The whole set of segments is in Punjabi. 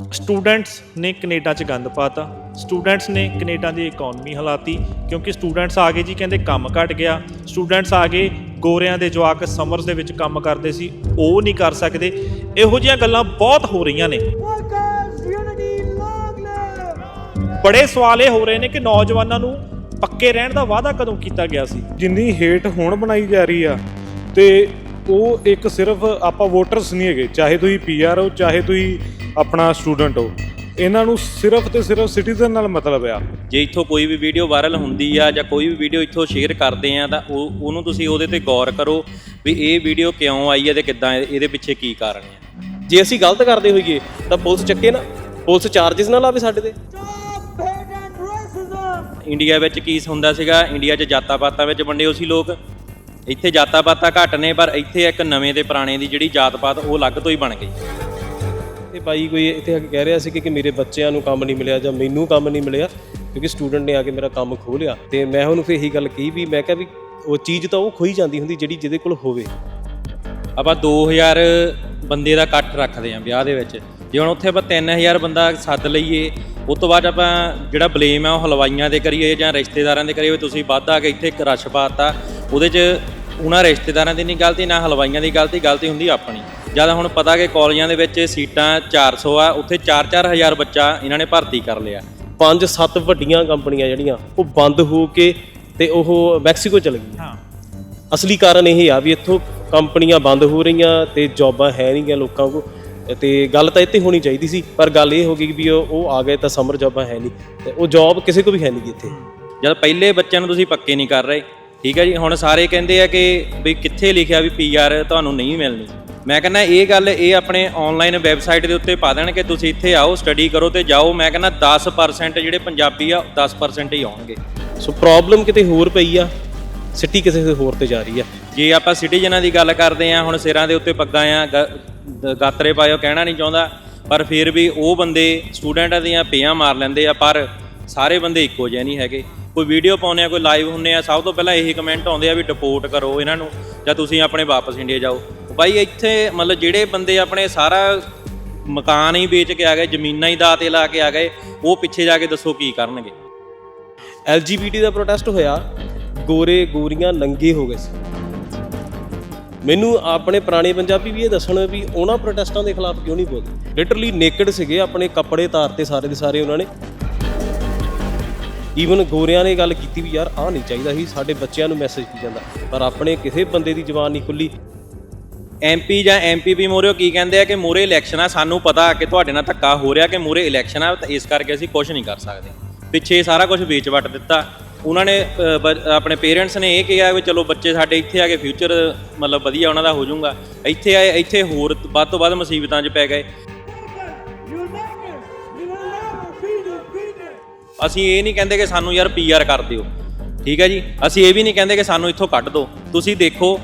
ਸਟੂਡੈਂਟਸ ਨੇ ਕੈਨੇਡਾ 'ਚ ਗੰਦ ਪਾਤਾ। ਸਟੂਡੈਂਟਸ ਨੇ ਕੈਨੇਡਾ ਦੀ ਇਕਨੋਮੀ ਹਲਾਤੀ ਕਿਉਂਕਿ ਸਟੂਡੈਂਟਸ ਆ ਗਏ ਜੀ ਕਹਿੰਦੇ ਕੰਮ ਘਟ ਗਿਆ। ਸਟੂਡੈਂਟਸ ਆ ਗਏ, ਗੋਰਿਆਂ ਦੇ ਜਵਾਕ ਸਮਰਸ ਦੇ ਵਿੱਚ ਕੰਮ ਕਰਦੇ ਸੀ, ਉਹ ਨਹੀਂ ਕਰ ਸਕਦੇ। ਇਹੋ ਜਿਹੀਆਂ ਗੱਲਾਂ ਬਹੁਤ ਹੋ ਰਹੀਆਂ ਨੇ। ਬੜੇ ਸਵਾਲ ਇਹ ਹੋ ਰਹੇ ਨੇ ਕਿ ਨੌਜਵਾਨਾਂ ਨੂੰ ਪੱਕੇ ਰਹਿਣ ਦਾ ਵਾਅਦਾ ਕਦੋਂ ਕੀਤਾ ਗਿਆ ਸੀ? ਜਿੰਨੀ ਹੇਟ ਹੁਣ ਬਣਾਈ ਜਾ ਰਹੀ ਆ ਤੇ ਉਹ ਇੱਕ ਸਿਰਫ ਆਪਾਂ ਵੋਟਰਸ ਨਹੀਂ ਹੈਗੇ, ਚਾਹੇ ਤੁਸੀਂ ਪੀਆਰ ਹੋ, ਚਾਹੇ ਤੁਸੀਂ ਆਪਣਾ ਸਟੂਡੈਂਟ ਹੋ। ਇਹਨਾਂ ਨੂੰ ਸਿਰਫ ਤੇ ਸਿਰਫ ਸਿਟੀਜ਼ਨ ਨਾਲ ਮਤਲਬ ਆ। ਜੇ ਇੱਥੋਂ ਕੋਈ ਵੀ ਵੀਡੀਓ ਵਾਇਰਲ ਹੁੰਦੀ ਆ ਜਾਂ ਕੋਈ ਵੀ ਵੀਡੀਓ ਇੱਥੋਂ ਸ਼ੇਅਰ ਕਰਦੇ ਆ, ਤਾਂ ਉਹ, ਉਹਨੂੰ ਤੁਸੀਂ ਉਹਦੇ ਤੇ ਗੌਰ ਕਰੋ ਵੀ ਇਹ ਵੀਡੀਓ ਕਿਉਂ ਆਈ ਹੈ ਤੇ ਕਿੱਦਾਂ ਇਹਦੇ ਪਿੱਛੇ ਕੀ ਕਾਰਨ ਹੈ ਜੇ ਅਸੀਂ ਗਲਤ ਕਰਦੇ ਹੋਈਏ, ਤਾਂ ਪੁਲਿਸ ਚੱਕੇ ਨਾ। ਪੁਲਿਸ ਚਾਰजेस ਨਾ ਲਾਵੇ ਸਾਡੇ ਤੇ। ਇੰਡੀਆ ਵਿੱਚ ਕੀ ਹੁੰਦਾ ਸੀਗਾ? ਇੰਡੀਆ 'ਚ ਜਾਤਾਂ ਪਾਤਾਂ ਵਿੱਚ ਵੰਡੇ ਹੋਏ ਸੀ ਲੋਕ। ਇੱਥੇ ਜਾਤਾਂ ਪਾਤਾਂ ਘੱਟ ਨੇ, ਪਰ ਇੱਥੇ ਇੱਕ ਨਵੇਂ ਤੇ ਪੁਰਾਣੇ ਦੀ ਜਿਹੜੀ ਜਾਤ ਪਾਤ ਉਹ ਅਲੱਗ ਤੋਂ ਹੀ ਬਣ ਗਈ। ਤੇ ਭਾਈ ਕੋਈ ਇੱਥੇ ਆ ਕੇ ਕਹਿ ਰਿਹਾ ਸੀ ਕਿ ਕਿ ਮੇਰੇ ਬੱਚਿਆਂ ਨੂੰ ਕੰਮ ਨਹੀਂ ਮਿਲਿਆ ਜਾਂ ਮੈਨੂੰ ਕੰਮ ਨਹੀਂ ਮਿਲਿਆ, ਕਿਉਂਕਿ ਸਟੂਡੈਂਟ ਨੇ ਆ ਕੇ ਮੇਰਾ ਕੰਮ ਖੋਹ ਲਿਆ। ਤੇ ਮੈਂ ਉਹਨੂੰ ਫਿਰ ਇਹੀ ਗੱਲ ਕਹੀ ਵੀ ਮੈਂ ਕਿਹਾ ਵੀ ਉਹ ਚੀਜ਼ ਤਾਂ ਉਹ ਖੋਈ ਜਾਂਦੀ ਹੁੰਦੀ ਜਿਹੜੀ ਜਿਹਦੇ ਕੋਲ ਹੋਵੇ। ਆਪਾਂ 2000 ਬੰਦੇ ਦਾ ਇਕੱਠ ਰੱਖਦੇ ਆਂ ਵਿਆਹ ਦੇ ਵਿੱਚ। ਜੇ ਹੁਣ ਉੱਥੇ ਆਪਾਂ 3000 ਬੰਦਾ ਸੱਦ ਲਈਏ, ਉਸ ਤੋਂ ਬਾਅਦ ਆਪਾਂ ਜਿਹੜਾ ਬਲੇਮ ਆ ਉਹ ਹਲਵਾਈਆਂ ਦੇ ਕਰੀਏ ਜਾਂ ਰਿਸ਼ਤੇਦਾਰਾਂ ਦੇ ਕਰੀਏ, ਵੀ ਤੁਸੀਂ ਵੱਧ ਆ ਕੇ ਇੱਥੇ ਇੱਕ ਰਸ਼ ਪਾਤਾ ਉਹਦੇ 'ਚ ਉਹਨਾਂ ਰਿਸ਼ਤੇਦਾਰਾਂ ਦੀ ਨਹੀਂ ਗਲਤੀ ਨਾ ਹਲਵਾਈਆਂ ਦੀ ਗਲਤੀ ਗਲਤੀ ਹੁੰਦੀ ਆਪਣੀ। ਜਦ ਹੁਣ ਪਤਾ ਕਿ ਕਾਲਜਾਂ ਦੇ ਵਿੱਚ ਸੀਟਾਂ 400 ਆ ਉੱਥੇ 4-4000 ਬੱਚਾ ਇਹਨਾਂ ਨੇ ਭਰਤੀ ਕਰ ਲਿਆ। ਪੰਜ ਸੱਤ ਵੱਡੀਆਂ ਕੰਪਨੀਆਂ ਜਿਹੜੀਆਂ ਉਹ ਬੰਦ ਹੋ ਕੇ ਤੇ ਉਹ ਮੈਕਸੀਕੋ ਚਲ ਗਈਆਂ। ਹਾਂ। ਅਸਲੀ ਕਾਰਨ ਇਹ ਆ ਵੀ ਇੱਥੋਂ ਕੰਪਨੀਆਂ ਬੰਦ ਹੋ ਰਹੀਆਂ ਤੇ ਜੌਬਾਂ ਹੈ ਨਹੀਂ ਗਿਆ ਲੋਕਾਂ ਕੋ ਤੇ ਗੱਲ ਤਾਂ ਇੱਥੇ ਹੋਣੀ ਚਾਹੀਦੀ ਸੀ ਪਰ ਗੱਲ ਇਹ ਹੋ ਗਈ ਵੀ ਉਹ ਉਹ ਆ ਗਏ ਤਾਂ ਸਮਰ ਜੌਬਾਂ ਹੈ ਨਹੀਂ। ਤੇ ਉਹ ਜੌਬ ਕਿਸੇ ਕੋ ਵੀ ਹੈ ਨਹੀਂ ਇੱਥੇ। ਜਦ ਪਹਿਲੇ ਬੱਚਿਆਂ ਨੂੰ ਤੁਸੀਂ ਪੱਕੇ ਨਹੀਂ ਕਰ ਰਹੇ ਠੀਕ ਹੈ ਜੀ ਹੁਣ ਸਾਰੇ ਕਹਿੰਦੇ ਆ ਕਿ ਵੀ ਕਿੱਥੇ ਲਿਖਿਆ ਵੀ ਪੀਆਰ ਤੁਹਾਨੂੰ ਨਹੀਂ ਮਿਲਣੀ। ਮੈਂ ਕਹਿੰਦਾ ਇਹ ਗੱਲ ਇਹ ਆਪਣੇ ਆਨਲਾਈਨ ਵੈਬਸਾਈਟ ਦੇ ਉੱਤੇ ਪਾ ਦੇਣ ਕਿ ਤੁਸੀਂ ਇੱਥੇ ਆਓ ਸਟੱਡੀ ਕਰੋ ਤੇ ਜਾਓ। ਮੈਂ ਕਹਿੰਦਾ 10% ਜਿਹੜੇ ਪੰਜਾਬੀ ਆ 10% ਹੀ ਆਉਣਗੇ। ਸੋ ਪ੍ਰੋਬਲਮ ਕਿਤੇ ਹੋਰ ਪਈ ਆ? ਸਿੱਟੀ ਕਿਸੇ ਹੋਰ ਤੇ ਜਾ ਰਹੀ ਆ? ਜੇ ਆਪਾਂ ਸਿਟੀਜ਼ਨਾਂ ਦੀ ਗੱਲ ਕਰਦੇ ਆ ਹੁਣ ਸਿਰਾਂ ਦੇ ਉੱਤੇ ਪੱਗਾਂ ਆ ਗਾਤਰੇ ਪਾਇਓ ਕਹਿਣਾ ਨਹੀਂ ਚਾਹੁੰਦਾ। ਪਰ ਫਿਰ ਵੀ ਉਹ ਬੰਦੇ ਸਟੂਡੈਂਟਾਂ ਦੀਆਂ ਪੇਆਂ ਮਾਰ ਲੈਂਦੇ ਆ ਪਰ ਸਾਰੇ ਬੰਦੇ ਇੱਕੋ ਜਿਹੇ ਨਹੀਂ ਹੈਗੇ। ਕੋਈ ਵੀਡੀਓ ਪਾਉਂਦੇ ਆ, ਕੋਈ ਲਾਈਵ ਹੁੰਨੇ ਆ, ਸਭ ਤੋਂ ਪਹਿਲਾਂ ਇਹੀ ਕਮੈਂਟ ਆਉਂਦੇ ਆ ਵੀ ਡਿਪੋਰਟ ਕਰੋ ਇਹਨਾਂ ਨੂੰ ਜਾਂ ਤੁਸੀਂ ਆਪਣੇ ਵਾਪਸ ਇੰਡੀਆ ਜਾਓ। ਬਾਈ ਇੱਥੇ ਮਤਲਬ ਜਿਹੜੇ ਬੰਦੇ ਆਪਣੇ ਸਾਰਾ ਮਕਾਨ ਹੀ ਵੇਚ ਕੇ ਆ ਗਏ, ਜ਼ਮੀਨਾਂ ਹੀ ਦਾਅ ਤੇ ਲਾ ਕੇ ਆ ਗਏ, ਉਹ ਪਿੱਛੇ ਜਾ ਕੇ ਦੱਸੋ ਕੀ ਕਰਨਗੇ? ਐਲਜੀਬੀਟੀ ਦਾ ਪ੍ਰੋਟੈਸਟ ਹੋਇਆ, ਗੋਰੇ ਗੋਰੀਆਂ ਨੰਗੇ ਹੋ ਗਏ ਸੀ। ਮੈਨੂੰ ਆਪਣੇ ਪੁਰਾਣੇ ਪੰਜਾਬੀ ਵੀ ਇਹ ਦੱਸਣ ਵੀ ਉਹਨਾਂ ਪ੍ਰੋਟੈਸਟਾਂ ਦੇ ਖਿਲਾਫ ਕਿਉਂ ਨਹੀਂ ਬੋਲਦੇ? ਲਿਟਰਲੀ ਨੇਕਡ ਸੀਗੇ ਆਪਣੇ ਕੱਪੜੇ ਤਾਰਤੇ ਸਾਰੇ ਦੇ ਸਾਰੇ ਉਹਨਾਂ ਨੇ। ਈਵਨ ਗੋਰਿਆਂ ਨੇ ਗੱਲ ਕੀਤੀ ਵੀ ਯਾਰ ਆਹ ਨਹੀਂ ਚਾਹੀਦਾ ਸੀ, ਸਾਡੇ ਬੱਚਿਆਂ ਨੂੰ ਮੈਸੇਜ ਕੀ ਜਾਂਦਾ। ਪਰ ਆਪਣੇ ਕਿਸੇ ਬੰਦੇ ਦੀ ਜਬਾਨ ਨਹੀਂ ਖੁੱਲੀ। ਐਮਪੀ ਜਾਂ ਐਮਪੀਪੀ ਮੋਰਿਓ, ਕੀ ਕਹਿੰਦੇ ਆ ਕਿ ਮੋਰੇ ਇਲੈਕਸ਼ਨ ਆ, ਸਾਨੂੰ ਪਤਾ ਕਿ ਤੁਹਾਡੇ ਨਾਲ ਧੱਕਾ ਹੋ ਰਿਹਾ ਕਿ ਮੋਰੇ ਇਲੈਕਸ਼ਨ ਆ, ਤਾਂ ਇਸ ਕਰਕੇ ਅਸੀਂ ਕੁਝ ਨਹੀਂ ਕਰ ਸਕਦੇ। ਪਿੱਛੇ ਸਾਰਾ ਕੁਝ ਵੇਚ ਵਟ ਦਿੱਤਾ। ਉਹਨਾਂ ਨੇ ਬ- ਆਪਣੇ ਪੇਰੈਂਟਸ ਨੇ ਇਹ ਕਿਹਾ ਵੀ ਚਲੋ ਬੱਚੇ ਸਾਡੇ ਇੱਥੇ ਆ ਕੇ ਫਿਊਚਰ ਮਤਲਬ ਵਧੀਆ ਉਹਨਾਂ ਦਾ ਹੋ ਜਾਊਗਾ। ਇੱਥੇ ਆਏ, ਇੱਥੇ ਹੋਰ ਵੱਧ ਤੋਂ ਵੱਧ ਮੁਸੀਬਤਾਂ 'ਚ ਪੈ ਗਏ। ਅਸੀਂ ਇਹ ਨਹੀਂ ਕਹਿੰਦੇ ਕਿ ਸਾਨੂੰ ਯਾਰ ਪੀਆਰ ਕਰ ਦਿਓ। ਠੀਕ ਹੈ ਜੀ? ਅਸੀਂ ਇਹ ਵੀ ਨਹੀਂ ਕਹਿੰਦੇ ਕਿ ਸਾਨੂੰ ਇੱਥੋਂ ਕੱਢ ਦਿਓ ਤੁਸੀਂ ਦੇਖੋ,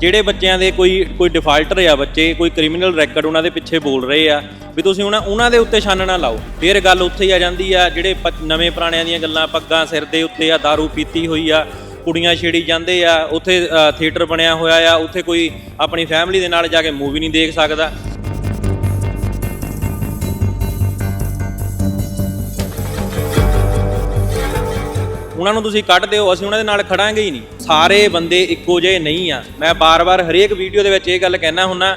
ਜਿਹੜੇ ਬੱਚਿਆਂ ਦੇ ਕੋਈ ਕੋਈ ਡਿਫਾਲਟਰ ਆ ਬੱਚੇ, ਕੋਈ ਕ੍ਰਿਮੀਨਲ ਰੈਕੋਰਡ ਉਹਨਾਂ ਦੇ ਪਿੱਛੇ ਬੋਲ ਰਹੇ ਆ, ਵੀ ਤੁਸੀਂ ਉਹਨਾਂ ਉਹਨਾਂ ਦੇ ਉੱਤੇ ਛਾਨਣਾ ਲਾਓ। ਫਿਰ ਗੱਲ ਉੱਥੇ ਹੀ ਆ ਜਾਂਦੀ ਆ, ਜਿਹੜੇ ਪ- ਨਵੇਂ ਪੁਰਾਣਿਆਂ ਦੀਆਂ ਗੱਲਾਂ, ਪੱਗਾਂ ਸਿਰ ਦੇ ਉੱਤੇ ਆ, दारू ਪੀਤੀ ਹੋਈ ਆ, ਕੁੜੀਆਂ ਛੇੜੀ ਜਾਂਦੇ ਆ, ਉੱਥੇ ਥੀਏਟਰ ਬਣਿਆ ਹੋਇਆ ਆ, ਉੱਥੇ ਕੋਈ ਆਪਣੀ ਫੈਮਿਲੀ ਦੇ ਨਾਲ ਜਾ ਕੇ ਮੂਵੀ ਨਹੀਂ ਦੇਖ ਸਕਦਾ। ਉਹਨਾਂ ਨੂੰ ਤੁਸੀਂ ਕੱਢ ਦਿਓ, ਅਸੀਂ ਉਹਨਾਂ ਦੇ ਨਾਲ ਖੜਾਂਗੇ ਹੀ ਨਹੀਂ। ਸਾਰੇ ਬੰਦੇ ਇੱਕੋ ਜਿਹੇ ਨਹੀਂ ਆ। ਮੈਂ ਬਾਰ-ਬਾਰ ਹਰੇਕ ਵੀਡੀਓ ਦੇ ਵਿੱਚ ਇਹ ਗੱਲ ਕਹਿਣਾ ਹੁੰਨਾ,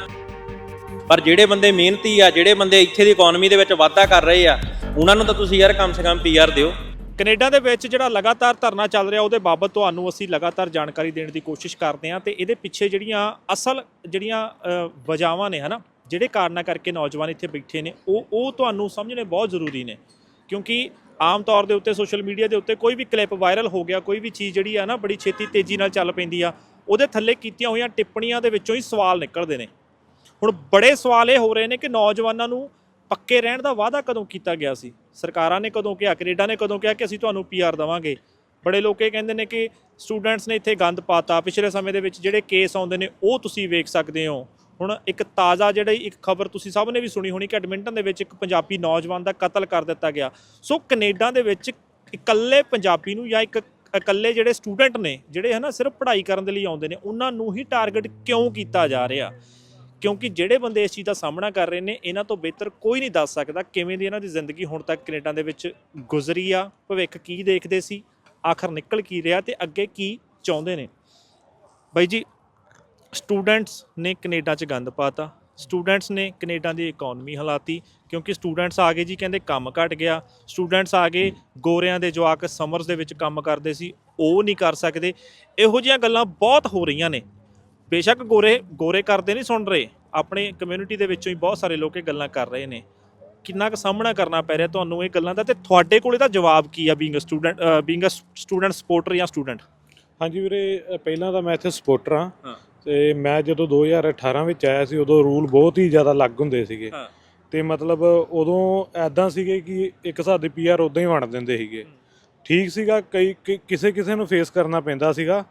ਪਰ ਜਿਹੜੇ ਬੰਦੇ ਮਿਹਨਤੀ ਆ, ਜਿਹੜੇ ਬੰਦੇ ਇੱਥੇ ਦੀ ਇਕਨੋਮੀ ਦੇ ਵਿੱਚ ਵਾਧਾ ਕਰ ਰਹੇ ਆ, ਉਹਨਾਂ ਨੂੰ ਤਾਂ ਤੁਸੀਂ ਯਾਰ ਕਮ ਸੇ ਕਮ ਪੀਆਰ ਦਿਓ। ਕੈਨੇਡਾ ਦੇ ਵਿੱਚ ਜਿਹੜਾ ਲਗਾਤਾਰ ਧਰਨਾ ਚੱਲ ਰਿਹਾ, ਉਹਦੇ ਬਾਬਤ ਤੁਹਾਨੂੰ ਅਸੀਂ ਲਗਾਤਾਰ ਜਾਣਕਾਰੀ ਦੇਣ ਦੀ ਕੋਸ਼ਿਸ਼ ਕਰਦੇ ਹਾਂ ਤੇ ਇਹਦੇ ਪਿੱਛੇ ਜਿਹੜੀਆਂ ਅਸਲ ਜਿਹੜੀਆਂ ਵਜਾਵਾਂ ਵਜ੍ਹਾਵਾਂ ਨੇ, ਹਨਾ, ਜਿਹੜੇ ਕਾਰਨਾਂ ਕਰਕੇ ਨੌਜਵਾਨ ਇੱਥੇ ਬੈਠੇ ਨੇ, ਉਹ ਉਹ ਤੁਹਾਨੂੰ ਸਮਝਣੇ ਬਹੁਤ ਜ਼ਰੂਰੀ ਨੇ। ਕਿਉਂਕਿ ਆਮ ਤੌਰ ਦੇ ਉੱਤੇ ਸੋਸ਼ਲ ਮੀਡੀਆ ਦੇ ਉੱਤੇ ਕੋਈ ਵੀ ਕਲਿੱਪ ਵਾਇਰਲ ਹੋ ਗਿਆ, ਕੋਈ ਵੀ ਚੀਜ਼ ਜਿਹੜੀ ਆ ਨਾ ਬੜੀ ਛੇਤੀ ਤੇਜ਼ੀ ਨਾਲ ਚੱਲ ਪੈਂਦੀ ਆ, ਉਹਦੇ ਥੱਲੇ ਕੀਤੀਆਂ ਹੋਈਆਂ ਟਿੱਪਣੀਆਂ ਦੇ ਵਿੱਚੋਂ ਹੀ ਸਵਾਲ ਨਿਕਲਦੇ ਨੇ। ਹੁਣ ਬੜੇ ਸਵਾਲ ਇਹ ਹੋ ਰਹੇ ਨੇ ਕਿ ਨੌਜਵਾਨਾਂ ਨੂੰ ਪੱਕੇ ਰਹਿਣ ਦਾ ਵਾਅਦਾ ਕਦੋਂ ਕੀਤਾ ਗਿਆ ਸੀ? ਸਰਕਾਰਾਂ ਨੇ ਕਦੋਂ ਕਿਹਾ, ਕੈਨੇਡਾ ਨੇ ਕਦੋਂ ਕਿਹਾ ਕਿ ਅਸੀਂ ਤੁਹਾਨੂੰ ਪੀਆਰ ਦਵਾਂਗੇ? ਬੜੇ ਲੋਕ ਇਹ ਕਹਿੰਦੇ ਨੇ ਕਿ ਸਟੂਡੈਂਟਸ ਨੇ ਇੱਥੇ ਗੰਦ ਪਾਤਾ। ਪਿਛਲੇ ਸਮੇਂ ਦੇ ਵਿੱਚ ਜਿਹੜੇ ਕੇਸ ਆਉਂਦੇ ਨੇ, ਉਹ ਤੁਸੀਂ ਵੇਖ ਸਕਦੇ ਹੋ। ਹੁਣ ਇੱਕ ਤਾਜ਼ਾ ਜਿਹੜੀ ਇੱਕ ਖਬਰ ਤੁਸੀਂ ਸਭ ਨੇ ਵੀ ਸੁਣੀ ਹੋਣੀ ਕਿ ਐਡਮਿੰਟਨ ਦੇ ਵਿੱਚ ਇੱਕ ਪੰਜਾਬੀ ਨੌਜਵਾਨ ਦਾ ਕਤਲ ਕਰ ਦਿੱਤਾ ਗਿਆ। ਸੋ ਕੈਨੇਡਾ ਦੇ ਵਿੱਚ ਇਕੱਲੇ ਪੰਜਾਬੀ ਨੂੰ ਜਾਂ ਇੱਕ ਇਕੱਲੇ ਜਿਹੜੇ ਸਟੂਡੈਂਟ ਨੇ, ਜਿਹੜੇ ਹਨਾ ਸਿਰਫ ਪੜ੍ਹਾਈ ਕਰਨ ਦੇ ਲਈ ਆਉਂਦੇ ਨੇ, ਉਹਨਾਂ ਨੂੰ ਹੀ ਟਾਰਗੇਟ ਕਿਉਂ ਕੀਤਾ ਜਾ ਰਿਹਾ? ਕਿਉਂਕਿ ਜਿਹੜੇ ਬੰਦੇ ਇਸ ਚੀਜ਼ ਦਾ ਸਾਹਮਣਾ ਕਰ ਰਹੇ ਨੇ, ਇਹਨਾਂ ਤੋਂ ਬਿਹਤਰ ਕੋਈ ਨਹੀਂ ਦੱਸ ਸਕਦਾ ਕਿਵੇਂ ਦੀ ਇਹਨਾਂ ਦੀ ਜ਼ਿੰਦਗੀ ਹੁਣ ਤੱਕ ਕੈਨੇਡਾ ਦੇ ਵਿੱਚ ਗੁਜ਼ਰੀ ਆ, ਭਵਿੱਖ ਕੀ ਦੇਖਦੇ ਸੀ, ਆਖਰ ਨਿਕਲ ਕੀ ਰਿਹਾ ਤੇ ਅੱਗੇ ਕੀ ਚਾਹੁੰਦੇ ਨੇ? ਬਾਈ ਜੀ ਸਟੂਡੈਂਟਸ ਨੇ ਕੈਨੇਡਾ 'ਚ ਗੰਦ ਪਾਤਾ। ਸਟੂਡੈਂਟਸ ਨੇ ਕੈਨੇਡਾ ਦੀ ਇਕਨੋਮੀ ਹਲਾਤੀ ਕਿਉਂਕਿ ਸਟੂਡੈਂਟਸ ਆ ਗਏ ਜੀ ਕਹਿੰਦੇ ਕੰਮ ਘਟ ਗਿਆ। ਸਟੂਡੈਂਟਸ ਆ ਗਏ ਗੋਰਿਆਂ ਦੇ ਜਵਾਕ ਸਮਰਸ ਦੇ ਵਿੱਚ ਕੰਮ ਕਰਦੇ ਸੀ ਉਹ ਨਹੀਂ ਕਰ ਸਕਦੇ। ਇਹੋ ਜਿਹੀਆਂ ਗੱਲਾਂ ਬਹੁਤ ਹੋ ਰਹੀਆਂ ਨੇ। ਬੇਸ਼ੱਕ ਗੋਰੇ ਗੋਰੇ ਕਰਦੇ ਨਹੀਂ ਸੁਣ ਰਹੇ। ਆਪਣੇ ਕਮਿਊਨਿਟੀ ਦੇ ਵਿੱਚੋਂ ਹੀ ਬਹੁਤ ਸਾਰੇ ਲੋਕ ਇਹ ਗੱਲਾਂ ਕਰ ਰਹੇ ਨੇ। ਕਿੰਨਾ ਕੁ ਸਾਹਮਣਾ ਕਰਨਾ ਪੈ ਰਿਹਾ ਤੁਹਾਨੂੰ ਇਹ ਗੱਲਾਂ ਦਾ? ਤੇ ਤੁਹਾਡੇ ਕੋਲ ਇਹਦਾ ਜਵਾਬ ਕੀ ਆ being a student being a student supporter ਜਾਂ ਸਟੂਡੈਂਟ ਹਾਂਜੀ ਵੀਰੇ ਪਹਿਲਾਂ ਤਾਂ ਮੈਂ ਇੱਥੇ ਸਪੋਰਟਰ ਹਾਂ। ਤੇ ਮੈਂ ਜਦੋਂ 2018 ਵਿੱਚ ਆਇਆ ਸੀ ਉਦੋਂ ਰੂਲ ਬਹੁਤ ਹੀ ਜ਼ਿਆਦਾ ਲੱਗ ਹੁੰਦੇ ਸੀਗੇ। ਹਾਂ। ਤੇ ਮਤਲਬ ਉਦੋਂ ਐਦਾਂ ਸੀਗੇ ਕਿ ਇੱਕ ਹਿਸਾਬ ਦੀ ਪੀਆਰ ਉਦਾਂ ਹੀ ਵੰਡ ਦਿੰਦੇ ਸੀਗੇ। ਠੀਕ ਸੀਗਾ ਕਈ ਕਿ- ਕਿਸੇ ਕਿਸੇ ਨੂੰ ਫੇਸ ਕਰਨਾ ਪੈਂਦਾ ਸੀਗਾ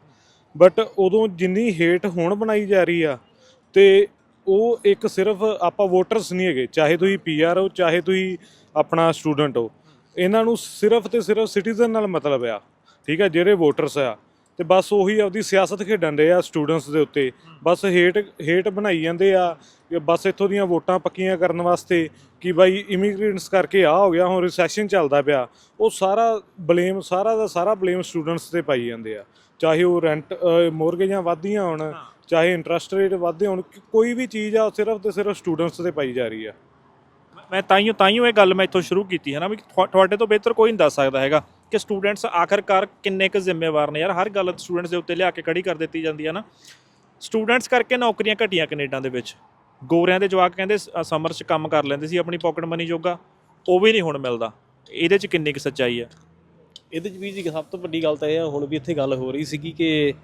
ਬਟ ਉਦੋਂ ਜਿੰਨੀ ਹੇਟ ਹੁਣ ਬਣਾਈ ਜਾ ਰਹੀ ਆ ਤੇ ਉਹ ਇੱਕ ਸਿਰਫ ਆਪਾਂ ਵੋਟਰਸ ਨਹੀਂ ਹੈਗੇ ਚਾਹੇ ਤੁਸੀਂ ਪੀਆਰ ਹੋ ਚਾਹੇ ਤੁਸੀਂ ਆਪਣਾ ਸਟੂਡੈਂਟ ਹੋ। ਇਹਨਾਂ ਨੂੰ ਸਿਰਫ ਤੇ ਸਿਰਫ ਸਿਟੀਜ਼ਨ ਨਾਲ ਮਤਲਬ ਆ। ਠੀਕ ਹੈ ਜਿਹੜੇ ਵੋਟਰਸ ਆ। ਤੇ ਬਸ ਉਹੀ ਆਪਦੀ ਸਿਆਸਤ ਖੇਡਣ ਦੇ ਆ ਸਟੂਡੈਂਟਸ ਦੇ ਉੱਤੇ। ਬਸ ਹੇਟ ਹੇਟ ਬਣਾਈ ਜਾਂਦੇ ਆ ਕਿ ਬਸ ਇੱਥੋਂ ਦੀਆਂ ਵੋਟਾਂ ਪੱਕੀਆਂ ਕਰਨ ਵਾਸਤੇ ਕਿ ਬਾਈ ਇਮੀਗ੍ਰੈਂਟਸ ਕਰਕੇ ਆ ਹੋ ਗਿਆ ਹੁਣ ਰਿਸੈਸ਼ਨ ਚੱਲਦਾ ਪਿਆ। ਉਹ ਸਾਰਾ ਬਲੇਮ ਸਾਰਾ ਦਾ ਸਾਰਾ ਬਲੇਮ ਸਟੂਡੈਂਟਸ ਤੇ ਪਾਈ ਜਾਂਦੇ ਆ। ਚਾਹੇ ਉਹ ਰੈਂਟ ਮੋਰਗੇਜਾਂ ਵਧਦੀਆਂ ਹੋਣ ਚਾਹੇ ਇੰਟਰਸਟ ਰੇਟ ਵਧਦੇ ਹੋਣ ਕੋਈ ਵੀ ਚੀਜ਼ ਆ ਸਿਰਫ ਤੇ ਸਿਰਫ ਸਟੂਡੈਂਟਸ ਤੇ ਪਾਈ ਜਾ ਰਹੀ ਆ। ਮੈਂ ਤਾਈਓ ਤਾਈਓ ਇਹ ਗੱਲ ਮੈਂ ਇੱਥੋਂ ਸ਼ੁਰੂ ਕੀਤੀ ਹੈ ਨਾ ਵੀ ਤੁਹਾ- ਤੁਹਾਡੇ ਤੋਂ ਬਿਹਤਰ ਕੋਈ ਨਹੀਂ ਦੱਸ ਸਕਦਾ ਹੈਗਾ। ਕਿ ਸਟੂਡੈਂਟਸ ਆਖਰਕਾਰ ਕਿੰਨੇ ਕੁ ਜ਼ਿੰਮੇਵਾਰ ਨੇ ਯਾਰ? ਹਰ ਗੱਲ ਸਟੂਡੈਂਟਸ ਦੇ ਉੱਤੇ ਲਿਆ ਕੇ ਖੜੀ ਕਰ ਦਿੱਤੀ ਜਾਂਦੀ ਹੈ ਨਾ। ਸਟੂਡੈਂਟਸ ਕਰਕੇ ਨੌਕਰੀਆਂ ਘਟੀਆਂ ਕੈਨੇਡਾ ਦੇ ਵਿੱਚ। ਗੋਰਿਆਂ ਦੇ ਜਵਾਕ ਕਹਿੰਦੇ ਸਮਰ 'ਚ ਕੰਮ ਕਰ ਲੈਂਦੇ ਸੀ ਆਪਣੀ ਪਾਕਟ ਮਨੀ ਜੋਗਾ। ਉਹ ਵੀ ਨਹੀਂ ਹੁਣ ਮਿਲਦਾ। ਇਹਦੇ 'ਚ ਕਿੰਨੀ ਕੁ ਸੱਚਾਈ ਹੈ ਇਹਦੇ ਚ ਵੀ ਜੀ ਸਭ ਤੋਂ ਵੱਡੀ ਗੱਲ ਤਾਂ ਇਹ ਆ, ਹੁਣ ਵੀ ਇੱਥੇ ਗੱਲ ਹੋ ਰਹੀ ਸੀਗੀ ਕਿ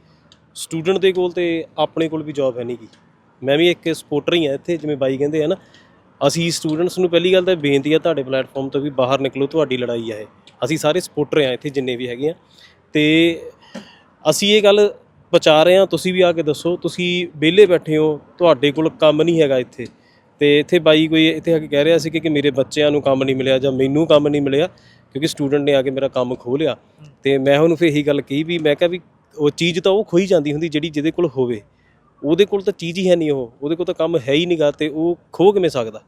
ਸਟੂਡੈਂਟ ਦੇ ਕੋਲ ਤੇ ਆਪਣੇ ਕੋਲ ਵੀ ਜੌਬ ਹੈ ਨਹੀਂਗੀ ਮੈਂ ਵੀ ਇੱਕ ਸਪੋਰਟਰ ਹੀ ਆ ਇੱਥੇ, ਜਿਵੇਂ ਬਾਈ ਕਹਿੰਦੇ ਆ ਨਾ ਅਸੀਂ ਸਟੂਡੈਂਟਸ ਨੂੰ ਪਹਿਲੀ ਗੱਲ ਤਾਂ ਬੇਨਤੀ ਆ ਤੁਹਾਡੇ ਪਲੇਟਫਾਰਮ ਤੋਂ ਵੀ ਬਾਹਰ ਨਿਕਲੋ, ਤੁਹਾਡੀ ਲੜਾਈ ਆ ਇਹ। ਅਸੀਂ ਸਾਰੇ ਸਪੋਰਟਰ ਆ ਇੱਥੇ ਜਿੰਨੇ ਵੀ ਹੈਗੇ ਆ। ਤੇ ਅਸੀਂ ਇਹ ਗੱਲ ਪਹੁੰਚਾ ਰਹੇ ਆ ਤੁਸੀਂ ਵੀ ਆ ਕੇ ਦੱਸੋ, ਤੁਸੀਂ ਵਿਹਲੇ ਬੈਠੇ ਹੋ, ਤੁਹਾਡੇ ਕੋਲ ਕੰਮ ਨਹੀਂ ਹੈਗਾ ਇੱਥੇ। ਤੇ ਇੱਥੇ ਬਾਈ ਕੋਈ ਇੱਥੇ ਆ ਕੇ ਕਹਿ ਰਿਹਾ ਸੀ ਕਿ ਮੇਰੇ ਬੱਚਿਆਂ ਨੂੰ ਕੰਮ ਨਹੀਂ ਮਿਲਿਆ ਜਾਂ ਮੈਨੂੰ ਕੰਮ ਨਹੀਂ ਮਿਲਿਆ, ਕਿਉਂਕਿ ਸਟੂਡੈਂਟ ਨੇ ਆ ਕੇ ਮੇਰਾ ਕੰਮ ਖੋਹ ਲਿਆ। ਤੇ ਮੈਂ ਉਹਨੂੰ ਫਿਰ ਇਹੀ ਗੱਲ ਕਹੀ ਵੀ ਮੈਂ ਕਿਹਾ ਵੀ ਉਹ ਚੀਜ਼ ਤਾਂ ਉਹ ਖੋਈ ਜਾਂਦੀ ਹੁੰਦੀ ਜਿਹੜੀ ਜਿਹਦੇ ਕੋਲ ਹੋਵੇ। ਉਹਦੇ ਕੋਲ ਤਾਂ ਚੀਜ਼ ਹੀ ਹੈ ਨਹੀਂ ਉਹ, ਉਹਦੇ ਕੋਲ ਤਾਂ ਕੰਮ ਹੈ ਹੀ ਨਹੀਂਗਾ ਤੇ ਉਹ ਖੋ ਕਿਵੇਂ ਸਕਦਾ?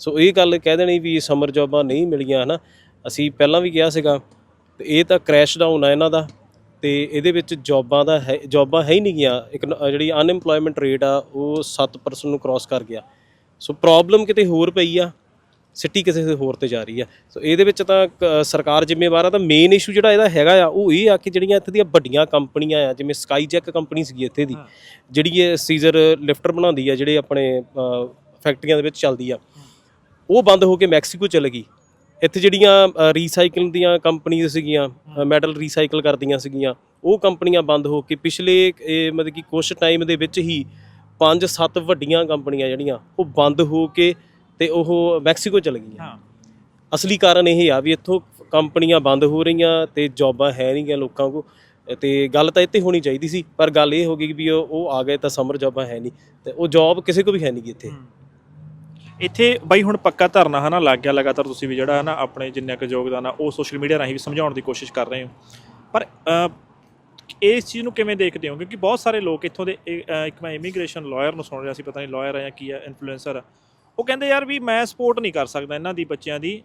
ਸੋ ਇਹ ਗੱਲ ਕਹਿ ਦੇਣੀ ਵੀ ਸਮਰ ਜੌਬਾਂ ਨਹੀਂ ਮਿਲੀਆਂ, ਹਨਾ? ਅਸੀਂ ਪਹਿਲਾਂ ਵੀ ਕਿਹਾ ਸੀਗਾ, ਤੇ ਇਹ ਤਾਂ ਕ੍ਰੈਸ਼ ਡਾਊਨ ਆ ਇਹਨਾਂ ਦਾ, ਤੇ ਇਹਦੇ ਵਿੱਚ ਜੌਬਾਂ ਦਾ ਹੈ, ਜੌਬਾਂ ਹੈ ਹੀ ਨਹੀਂ ਗਿਆ ਇੱਕ ਜਿਹੜੀ ਅਨਐਮਪਲੋਇਮੈਂਟ ਰੇਟ ਆ, ਉਹ 7% ਨੂੰ ਕ੍ਰਾਸ ਕਰ ਗਿਆ। ਸੋ ਪ੍ਰੋਬਲਮ ਕਿਤੇ ਹੋਰ ਪਈ ਆ ਸਿੱਟੀ ਕਿਸੇ ਹੋਰ ਤੇ ਜਾ ਰਹੀ ਆ। ਸੋ ਇਹਦੇ ਵਿੱਚ ਤਾਂ ਕ- ਸਰਕਾਰ ਜ਼ਿੰਮੇਵਾਰ ਆ ਤਾਂ ਮੇਨ ਇਸ਼ੂ ਜਿਹੜਾ ਇਹਦਾ ਹੈਗਾ ਆ ਉਹ ਇਹ ਆ ਕਿ ਜਿਹੜੀਆਂ ਇੱਥੇ ਦੀਆਂ ਵੱਡੀਆਂ ਕੰਪਨੀਆਂ ਆ ਜਿਵੇਂ ਸਕਾਈ ਜੈਕ ਕੰਪਨੀ ਸੀਗੀ ਇੱਥੇ ਦੀ ਜਿਹੜੀ ਇਹ ਸੀਜ਼ਰ ਲਿਫਟਰ ਬਣਾਉਂਦੀ ਆ ਜਿਹੜੇ ਆਪਣੇ ਅ, ਫੈਕਟਰੀਆਂ ਦੇ ਵਿੱਚ ਚੱਲਦੀ ਆ ਉਹ ਬੰਦ ਹੋ ਕੇ ਮੈਕਸੀਕੋ ਚਲੇ ਗਈ। ਇੱਥੇ ਜਿਹੜੀਆਂ ਰੀਸਾਈਕਲਿੰਗ ਦੀਆਂ ਕੰਪਨੀਆਂ ਸੀਗੀਆਂ ਮੈਟਲ ਰੀਸਾਈਕਲ ਕਰਦੀਆਂ ਸੀਗੀਆਂ ਉਹ ਕੰਪਨੀਆਂ ਬੰਦ ਹੋ ਕੇ ਪਿਛਲੇ ਇਹ ਮਤਲਬ ਕਿ ਕੁਝ ਟਾਈਮ ਦੇ ਵਿੱਚ ਹੀ 5-7 ਵੱਡੀਆਂ ਕੰਪਨੀਆਂ ਜਿਹੜੀਆਂ ਉਹ ਬੰਦ ਹੋ ਕੇ ਤੇ ਉਹ ਮੈਕਸੀਕੋ ਚਲ ਗਈਆਂ ਹਾਂ। ਅਸਲੀ ਕਾਰਨ ਇਹ ਆ ਵੀ ਇੱਥੋਂ ਕੰਪਨੀਆਂ ਬੰਦ ਹੋ ਰਹੀਆਂ ਤੇ ਜੌਬਾਂ ਹੈ ਨਹੀਂ ਗਿਆ ਲੋਕਾਂ ਕੋ ਤੇ ਗੱਲ ਤਾਂ ਇੱਥੇ ਹੋਣੀ ਚਾਹੀਦੀ ਸੀ ਪਰ ਗੱਲ ਇਹ ਹੋ ਗਈ ਵੀ ਉਹ ਉਹ ਆ ਗਏ ਤਾਂ ਸਮਰ ਜੌਬਾਂ ਹੈ ਨਹੀਂ ਤੇ ਉਹ ਜੌਬ ਕਿਸੇ ਕੋ ਵੀ ਹੈ ਨਹੀਂ ਇੱਥੇ। ਇੱਥੇ ਬਾਈ ਹੁਣ ਪੱਕਾ ਧਰਨਾ ਹਨਾ ਲੱਗ ਗਿਆ ਲਗਾਤਾਰ ਤੁਸੀਂ ਵੀ ਜਿਹੜਾ ਹੈ ਨਾ ਆਪਣੇ ਜਿੰਨਾ ਕੁ ਯੋਗਦਾਨ ਆ ਉਹ ਸੋਸ਼ਲ ਮੀਡੀਆ ਰਾਹੀਂ ਵੀ ਸਮਝਾਉਣ ਦੀ ਕੋਸ਼ਿਸ਼ ਕਰ ਰਹੇ ਹੋ। ਪਰ ਇਸ ਚੀਜ਼ ਨੂੰ ਕਿਵੇਂ ਦੇਖਦੇ ਹੋ? ਕਿਉਂਕਿ ਬਹੁਤ ਸਾਰੇ ਲੋਕ ਇੱਥੋਂ ਦੇ ਇੱਕ ਮੈਂ ਇਮੀਗ੍ਰੇਸ਼ਨ ਲਾਇਰ ਨੂੰ ਸੁਣ ਰਿਹਾ ਸੀ ਪਤਾ ਨਹੀਂ ਲਾਇਰ ਆ ਜਾਂ ਕੀ ਆ ਇਨਫਲੂਐਂਸਰ ਆ। ਉਹ ਕਹਿੰਦੇ ਯਾਰ ਵੀ ਮੈਂ ਸਪੋਰਟ ਨਹੀਂ ਕਰ ਸਕਦਾ ਇਹਨਾਂ ਦੀ ਬੱਚਿਆਂ ਦੀ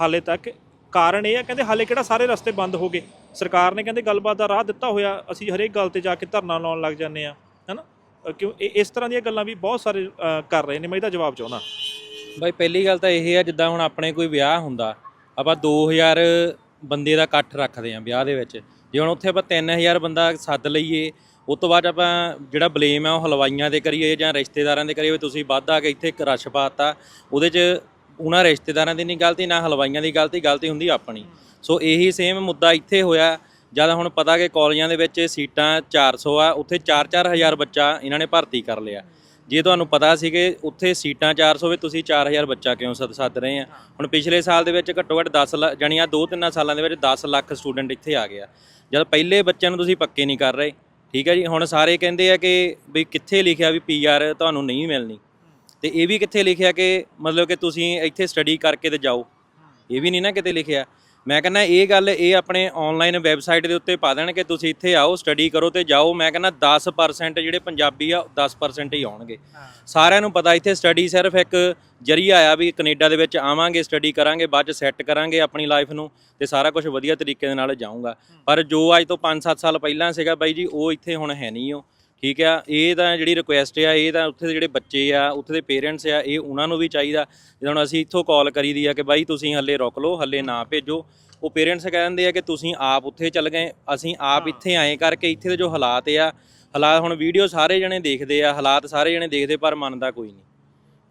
ਹਾਲੇ ਤੱਕ। ਕਾਰਨ ਇਹ ਆ ਕਹਿੰਦੇ ਹਾਲੇ ਕਿਹੜਾ ਸਾਰੇ ਰਸਤੇ ਬੰਦ ਹੋ ਗਏ। ਸਰਕਾਰ ਨੇ ਕਹਿੰਦੇ ਗੱਲਬਾਤ ਦਾ ਰਾਹ ਦਿੱਤਾ ਹੋਇਆ ਅਸੀਂ ਹਰੇਕ ਗੱਲ ਤੇ ਜਾ ਕੇ ਧਰਨਾ ਲਾਉਣ ਲੱਗ ਜਾਂਦੇ ਆ ਹੈਨਾ? ਅ, ਕਿਉਂ ਇਹ- ਇਸ ਤਰ੍ਹਾਂ ਦੀਆਂ ਗੱਲਾਂ ਵੀ ਬਹੁਤ ਸਾਰੇ ਕਰ ਰਹੇ ਨੇ। ਮੈਂ ਇਹਦਾ ਜਵਾਬ ਚਾਹੁੰਦਾ। ਬਾਈ ਪਹਿਲੀ ਗੱਲ ਤਾਂ ਇਹ ਆ ਜਿੱਦਾਂ ਹੁਣ ਆਪਣੇ ਕੋਈ ਵਿਆਹ ਹੁੰਦਾ ਆਪਾਂ 2000 ਬੰਦੇ ਦਾ ਇਕੱਠ ਰੱਖਦੇ ਆ ਵਿਆਹ ਦੇ ਵਿੱਚ। ਜੇ ਹੁਣ ਉੱਥੇ ਆਪਾਂ 3000 ਬੰਦਾ ਸੱਦ ਲਈਏ ਉਸ ਤੋਂ ਬਾਅਦ ਆਪਾਂ ਜਿਹੜਾ ਬਲੇਮ ਆ ਉਹ ਹਲਵਾਈਆਂ ਦੇ ਕਰੀਏ ਜਾਂ ਰਿਸ਼ਤੇਦਾਰਾਂ ਦੇ ਕਰੀਏ ਵੀ ਤੁਸੀਂ ਵੱਧ ਆ ਕੇ ਇੱਥੇ ਇੱਕ ਰਸ਼ ਪਾਤਾ। ਉਹਦੇ 'ਚ ਉਹਨਾਂ ਰਿਸ਼ਤੇਦਾਰਾਂ ਦੀ ਨਹੀਂ ਗਲਤੀ, ਨਾ ਹਲਵਾਈਆਂ ਦੀ ਗਲਤੀ ਗਲਤੀ ਹੁੰਦੀ ਆਪਣੀ। ਸੋ ਇਹੀ ਸੇਮ ਮੁੱਦਾ ਇੱਥੇ ਹੋਇਆ। ਜਦ ਹੁਣ ਪਤਾ ਕਿ ਕਾਲਜਾਂ ਦੇ ਵਿੱਚ ਸੀਟਾਂ 400 ਆ, ਉੱਥੇ 4-4000 ਬੱਚਾ ਇਹਨਾਂ ਨੇ ਭਰਤੀ ਕਰ ਲਿਆ। ਜੇ ਤੁਹਾਨੂੰ ਪਤਾ ਸੀ ਕਿ ਉੱਥੇ ਸੀਟਾਂ 400 ਵੇ ਤੁਸੀਂ 4000 ਬੱਚਾ ਕਿਉਂ ਸੱਦ ਸੱਦ ਰਹੇ ਆ? ਹੁਣ ਪਿਛਲੇ ਸਾਲ ਦੇ ਵਿੱਚ ਘੱਟੋ ਘੱਟ 10 ਲੱਖ ਜਾਣੀਆਂ 2-3 ਸਾਲਾਂ ਦੇ ਵਿੱਚ 10 ਲੱਖ ਸਟੂਡੈਂਟ ਇੱਥੇ ਆ ਗਿਆ। ਜਦ ਪਹਿਲੇ ਬੱਚਿਆਂ ਨੂੰ ਤੁਸੀਂ ਪੱਕੇ ਨਹੀਂ ਕਰ ਰਹੇ। ਠੀਕ ਹੈ ਜੀ, ਹੁਣ ਸਾਰੇ ਕਹਿੰਦੇ ਆ ਕਿ ਵੀ ਕਿੱਥੇ ਲਿਖਿਆ ਵੀ ਪੀਆਰ ਤੁਹਾਨੂੰ ਨਹੀਂ ਮਿਲਣੀ। ਤੇ ਇਹ ਵੀ ਕਿੱਥੇ ਲਿਖਿਆ ਕਿ ਮਤਲਬ ਕਿ ਤੁਸੀਂ ਇੱਥੇ ਸਟੱਡੀ ਕਰਕੇ ਤੇ ਜਾਓ। ਇਹ ਵੀ ਨਹੀਂ ਨਾ ਕਿਤੇ ਲਿਖਿਆ। ਮੈਂ ਕਹਿੰਦਾ ਇਹ ਗੱਲ ਇਹ ਆਪਣੇ ਆਨਲਾਈਨ ਵੈਬਸਾਈਟ ਦੇ ਉੱਤੇ ਪਾ ਦੇਣ ਕਿ ਤੁਸੀਂ ਇੱਥੇ ਆਓ ਸਟੱਡੀ ਕਰੋ ਤੇ ਜਾਓ। ਮੈਂ ਕਹਿੰਦਾ 10% ਜਿਹੜੇ ਪੰਜਾਬੀ ਆ 10% ਹੀ ਆਉਣਗੇ। ਸਾਰਿਆਂ ਨੂੰ ਪਤਾ ਇੱਥੇ ਸਟੱਡੀ ਸਿਰਫ ਇੱਕ ਜਰੀਆ ਆ ਵੀ ਕੈਨੇਡਾ ਦੇ ਵਿੱਚ ਆਵਾਂਗੇ ਸਟੱਡੀ ਕਰਾਂਗੇ ਬਾਅਦ ਚ ਸੈੱਟ ਕਰਾਂਗੇ ਆਪਣੀ ਲਾਈਫ ਨੂੰ ਤੇ ਸਾਰਾ ਕੁਝ ਵਧੀਆ ਤਰੀਕੇ ਦੇ ਨਾਲ ਜਾਊਗਾ। ਪਰ ਜੋ ਅੱਜ ਤੋਂ 5-7 ਸਾਲ ਪਹਿਲਾਂ ਸੀਗਾ ਬਾਈ ਜੀ ਉਹ ਇੱਥੇ ਹੁਣ ਹੈ ਨਹੀਂ ਉਹ। ਠੀਕ ਆ ਇਹ ਤਾਂ ਜਿਹੜੀ ਰਿਕੁਐਸਟ ਆ ਇਹ ਤਾਂ ਉੱਥੇ ਦੇ ਜਿਹੜੇ ਬੱਚੇ ਆ ਉੱਥੇ ਦੇ ਪੇਰੈਂਟਸ ਆ ਇਹ ਉਹਨਾਂ ਨੂੰ ਵੀ ਚਾਹੀਦਾ। ਜਦੋਂ ਹੁਣ ਅਸੀਂ ਇੱਥੋਂ ਕਾਲ ਕਰੀਦੀ ਆ ਕਿ ਬਾਈ ਤੁਸੀਂ ਹੱਲੇ ਰੁਕ ਲਓ ਹੱਲੇ ਨਾ ਭੇਜੋ। ਉਹ ਪੇਰੈਂਟਸ ਕਹਿੰਦੇ ਆ ਕਿ ਤੁਸੀਂ ਆਪ ਉੱਥੇ ਚੱਲ ਗਏ ਅਸੀਂ ਆਪ ਇੱਥੇ ਆਏ ਕਰਕੇ ਇੱਥੇ ਦੇ ਜੋ ਹਾਲਾਤ ਆ ਹਾਲਾਤ ਹੁਣ ਵੀਡੀਓ ਸਾਰੇ ਜਣੇ ਦੇਖਦੇ ਆ ਹਾਲਾਤ ਸਾਰੇ ਜਣੇ ਦੇਖਦੇ ਪਰ ਮੰਨਦਾ ਕੋਈ ਨਹੀਂ।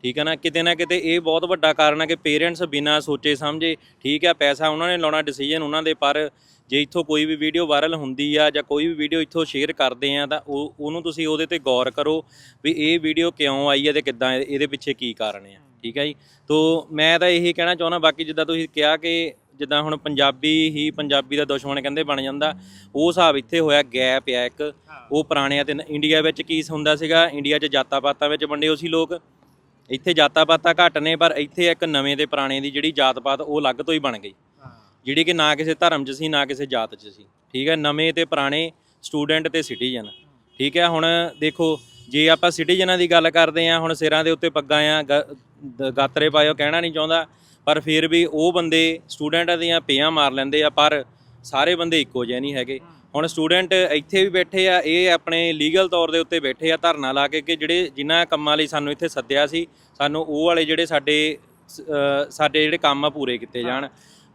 ਠੀਕ ਹੈ ਨਾ? ਕਿਤੇ ਨਾ ਕਿਤੇ ਇਹ ਬਹੁਤ ਵੱਡਾ ਕਾਰਨ ਹੈ ਕਿ ਪੇਰੈਂਟਸ ਬਿਨਾਂ ਸੋਚੇ ਸਮਝੇ, ਠੀਕ ਹੈ ਪੈਸਾ ਉਹਨਾਂ ਨੇ ਲਾਉਣਾ ਡਿਸੀਜਨ ਉਹਨਾਂ ਦੇ, ਪਰ ਜੇ ਇੱਥੋਂ ਕੋਈ ਵੀ ਵੀਡੀਓ ਵਾਇਰਲ ਹੁੰਦੀ ਆ ਜਾਂ ਕੋਈ ਵੀ ਵੀਡੀਓ ਇੱਥੋਂ ਸ਼ੇਅਰ ਕਰਦੇ ਆ, ਤਾਂ ਉਹ, ਉਹਨੂੰ ਤੁਸੀਂ ਉਹਦੇ ਤੇ ਗੌਰ ਕਰੋ ਵੀ ਇਹ ਵੀਡੀਓ ਕਿਉਂ ਆਈ ਹੈ ਤੇ ਕਿੱਦਾਂ ਇਹ- ਇਹਦੇ ਪਿੱਛੇ ਕੀ ਕਾਰਨ ਆ, ਠੀਕ ਹੈ ਜੀ? ਤੋਂ ਮੈਂ ਤਾਂ ਇਹੀ ਕਹਿਣਾ ਚਾਹੁੰਦਾ, ਬਾਕੀ ਜਿੱਦਾਂ ਤੁਸੀਂ ਕਿਹਾ ਕਿ ਜਿੱਦਾਂ ਹੁਣ ਪੰਜਾਬੀ ਹੀ ਪੰਜਾਬੀ ਦਾ ਦੁਸ਼ਮਣ ਕਹਿੰਦੇ ਬਣ ਜਾਂਦਾ, ਉਹ ਹਿਸਾਬ ਇੱਥੇ ਹੋਇਆ ਗੈਪ ਆ ਇੱਕ, ਉਹ ਪੁਰਾਣਿਆਂ ਤੇ, ਇੰਡੀਆ ਵਿੱਚ ਕੀ ਹੁੰਦਾ ਸੀਗਾ, ਇੰਡੀਆ 'ਚ ਜਾਤਾਂ ਪਾਤਾਂ ਵਿੱਚ ਵੰਡੇ ਹੋ ਸੀ ਲੋਕ ਇੱਥੇ ਜਾਤਾਂ ਪਾਤਾਂ ਘੱਟ ਨੇ ਪਰ ਇੱਥੇ ਇੱਕ ਨਵੇਂ ਤੇ ਪੁਰਾਣੇ ਦੀ ਜਿਹੜੀ ਜਾਤ ਪਾਤ ਉਹ ਅਲੱਗ ਤੋਂ ਹੀ ਬਣ ਗਈ। ਜਿਹੜੀ ਕਿ ਨਾ ਕਿਸੇ ਧਰਮ 'ਚ ਸੀ ਨਾ ਕਿਸੇ ਜਾਤ 'ਚ ਸੀ। ਠੀਕ ਹੈ ਨਵੇਂ ਤੇ ਪੁਰਾਣੇ ਸਟੂਡੈਂਟ ਤੇ ਸਿਟੀਜ਼ਨ। ਠੀਕ ਹੈ ਹੁਣ ਦੇਖੋ ਜੇ ਆਪਾਂ ਸਿਟੀਜ਼ਨਾਂ ਦੀ ਗੱਲ ਕਰਦੇ ਆ ਹੁਣ ਸਿਰਾਂ ਦੇ ਉੱਤੇ ਪੱਗਾਂ ਆ ਗਾਤਰੇ ਪਾਇਓ ਕਹਿਣਾ ਨਹੀਂ ਚਾਹੁੰਦਾ ਪਰ ਫਿਰ ਵੀ ਉਹ ਬੰਦੇ ਸਟੂਡੈਂਟਾਂ ਦੀਆਂ ਪੇਆਂ ਮਾਰ ਲੈਂਦੇ ਆ ਪਰ ਸਾਰੇ ਬੰਦੇ ਇੱਕੋ ਜਿਹੇ ਨਹੀਂ ਹੈਗੇ। ਹੁਣ ਸਟੂਡੈਂਟ ਇੱਥੇ ਵੀ ਬੈਠੇ ਆ, ਇਹ ਆਪਣੇ ਲੀਗਲ ਤੌਰ ਦੇ ਉੱਤੇ ਬੈਠੇ ਆ ਧਰਨਾ ਲਾ ਕੇ ਕਿ ਜਿਹੜੇ ਜਿਨ੍ਹਾਂ ਕੰਮਾਂ ਲਈ ਸਾਨੂੰ ਇੱਥੇ ਸੱਦਿਆ ਸੀ, ਸਾਨੂੰ ਉਹ ਵਾਲੇ ਜਿਹੜੇ ਸਾਡੇ ਸਾਡੇ ਜਿਹੜੇ ਕੰਮ ਆ ਪੂਰੇ ਕੀਤੇ ਜਾਣ।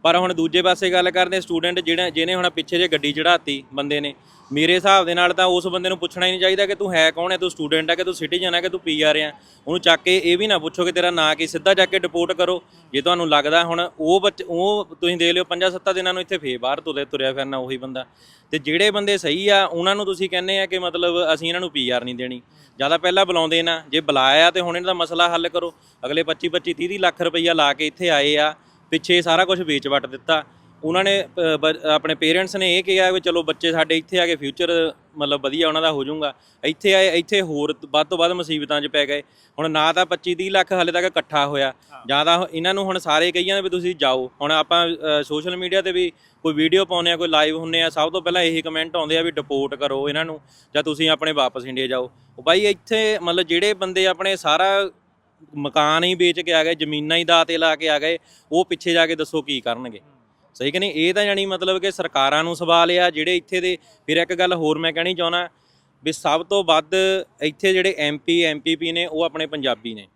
ਪਰ ਹੁਣ ਦੂਜੇ ਪਾਸੇ ਗੱਲ ਕਰਦੇ ਸਟੂਡੈਂਟ ਜਿਹੜਾ ਜਿਹਨੇ ਹੁਣ ਪਿੱਛੇ ਜੇ ਗੱਡੀ ਚੜਾਤੀ ਬੰਦੇ ਨੇ, ਮੇਰੇ ਹਿਸਾਬ ਦੇ ਨਾਲ ਤਾਂ ਉਸ ਬੰਦੇ ਨੂੰ ਪੁੱਛਣਾ ਹੀ ਨਹੀਂ ਚਾਹੀਦਾ ਕਿ ਤੂੰ ਹੈ ਕੌਣ ਹੈ, ਤੂੰ ਸਟੂਡੈਂਟ ਹੈ ਕਿ ਤੂੰ ਸਿਟੀਜ਼ਨ ਹੈ ਕਿ ਤੂੰ ਪੀਆਰ ਆ ਉਹਨੂੰ ਚੱਕ ਕੇ ਇਹ ਵੀ ਨਾ ਪੁੱਛੋ ਕਿ ਤੇਰਾ ਨਾਂ ਕੀ, ਸਿੱਧਾ ਜਾ ਕੇ ਡਿਪੋਰਟ ਕਰੋ। ਜੇ ਤੁਹਾਨੂੰ ਲੱਗਦਾ ਹੁਣ ਉਹ ਬੱਚ, ਉਹ ਤੁਸੀਂ ਦੇਖ ਲਿਓ 5-7 ਦਿਨਾਂ ਨੂੰ ਇੱਥੇ ਫੇਰ ਬਾਹਰ ਤੁਰੇ, ਤੁਰਿਆ ਫਿਰਨਾ ਉਹੀ ਬੰਦਾ। ਤੇ ਜਿਹੜੇ ਬੰਦੇ ਸਹੀ ਆ, ਉਹਨਾਂ ਨੂੰ ਤੁਸੀਂ ਕਹਿੰਦੇ ਆ ਕਿ ਮਤਲਬ ਅਸੀਂ ਇਹਨਾਂ ਨੂੰ ਪੀਆਰ ਨਹੀਂ ਦੇਣੀ। ਜ਼ਿਆਦਾ ਪਹਿਲਾਂ ਬੁਲਾਉਂਦੇ ਨਾ, ਜੇ ਬੁਲਾਇਆ ਤੇ ਹੁਣ ਇਹਨਾਂ ਦਾ ਮਸਲਾ ਹੱਲ ਕਰੋ। ਅਗਲੇ 25-25 30 ਲੱਖ ਰੁਪਈਆ ਲਾ ਕੇ ਇੱਥੇ ਆਏ ਆ। ਪਿੱਛੇ ਸਾਰਾ ਕੁਝ ਵੇਚ ਵਟ ਦਿੱਤਾ। ਉਹਨਾਂ ਨੇ ਅ, ਬ- ਆਪਣੇ ਪੇਰੈਂਟਸ ਨੇ ਇਹ ਕਿਹਾ ਵੀ ਚਲੋ ਬੱਚੇ ਸਾਡੇ ਇੱਥੇ ਆ ਕੇ ਫਿਊਚਰ ਮਤਲਬ ਵਧੀਆ ਉਹਨਾਂ ਦਾ ਹੋ ਜਾਊਗਾ। ਇੱਥੇ ਆਏ ਇੱਥੇ ਹੋਰ ਵੱਧ ਤੋਂ ਵੱਧ ਮੁਸੀਬਤਾਂ 'ਚ ਪੈ ਗਏ। ਹੁਣ ਨਾ ਤਾਂ 25 30 ਲੱਖ ਹਲੇ ਤੱਕ ਇਕੱਠਾ ਹੋਇਆ। ਜ਼ਿਆਦਾ ਇਹਨਾਂ ਨੂੰ ਹੁਣ ਸਾਰੇ ਕਹੀ ਜਾਂਦੇ ਵੀ ਤੁਸੀਂ ਜਾਓ। ਹੁਣ ਆਪਾਂ ਸੋਸ਼ਲ ਮੀਡੀਆ ਤੇ ਵੀ ਕੋਈ ਵੀਡੀਓ ਪਾਉਂਦੇ ਆ ਕੋਈ ਲਾਈਵ ਹੁੰਨੇ ਆ ਸਭ ਤੋਂ ਪਹਿਲਾਂ ਇਹੀ ਕਮੈਂਟ ਆਉਂਦੇ ਆ ਵੀ ਡਿਪੋਰਟ ਕਰੋ ਇਹਨਾਂ ਨੂੰ ਜਾਂ ਤੁਸੀਂ ਆਪਣੇ ਵਾਪਸ ਇੰਡੀਆ ਜਾਓ। ਉਹ ਬਾਈ ਇੱਥੇ ਮਤਲਬ ਜਿਹੜੇ ਬੰਦੇ ਆਪਣੇ ਸਾਰਾ ਮਕਾਨ ਹੀ ਵੇਚ ਕੇ ਆ ਗਏ, ਜ਼ਮੀਨਾਂ ਹੀ ਦਾਤੇ ਲਾ ਕੇ ਆ ਗਏ, ਉਹ ਪਿੱਛੇ ਜਾ ਕੇ ਦੱਸੋ ਕੀ ਕਰਨਗੇ? ਸਹੀ ਕਿ ਨਹੀਂ? ਇਹ ਤਾਂ ਜਾਨੀ ਮਤਲਬ ਕਿ ਸਰਕਾਰਾਂ ਨੂੰ ਸਵਾਲ ਆ, ਜਿਹੜੇ ਇੱਥੇ ਦੇ, ਫਿਰ ਇੱਕ ਗੱਲ ਹੋਰ ਮੈਂ ਕਹਿਣੀ ਚਾਹੁੰਦਾ, ਵੀ ਸਭ ਤੋਂ ਵੱਧ ਇੱਥੇ ਜਿਹੜੇ ਐਮਪੀ ਐਮਪੀਪੀ ਨੇ, ਉਹ ਆਪਣੇ ਪੰਜਾਬੀ ਨੇ।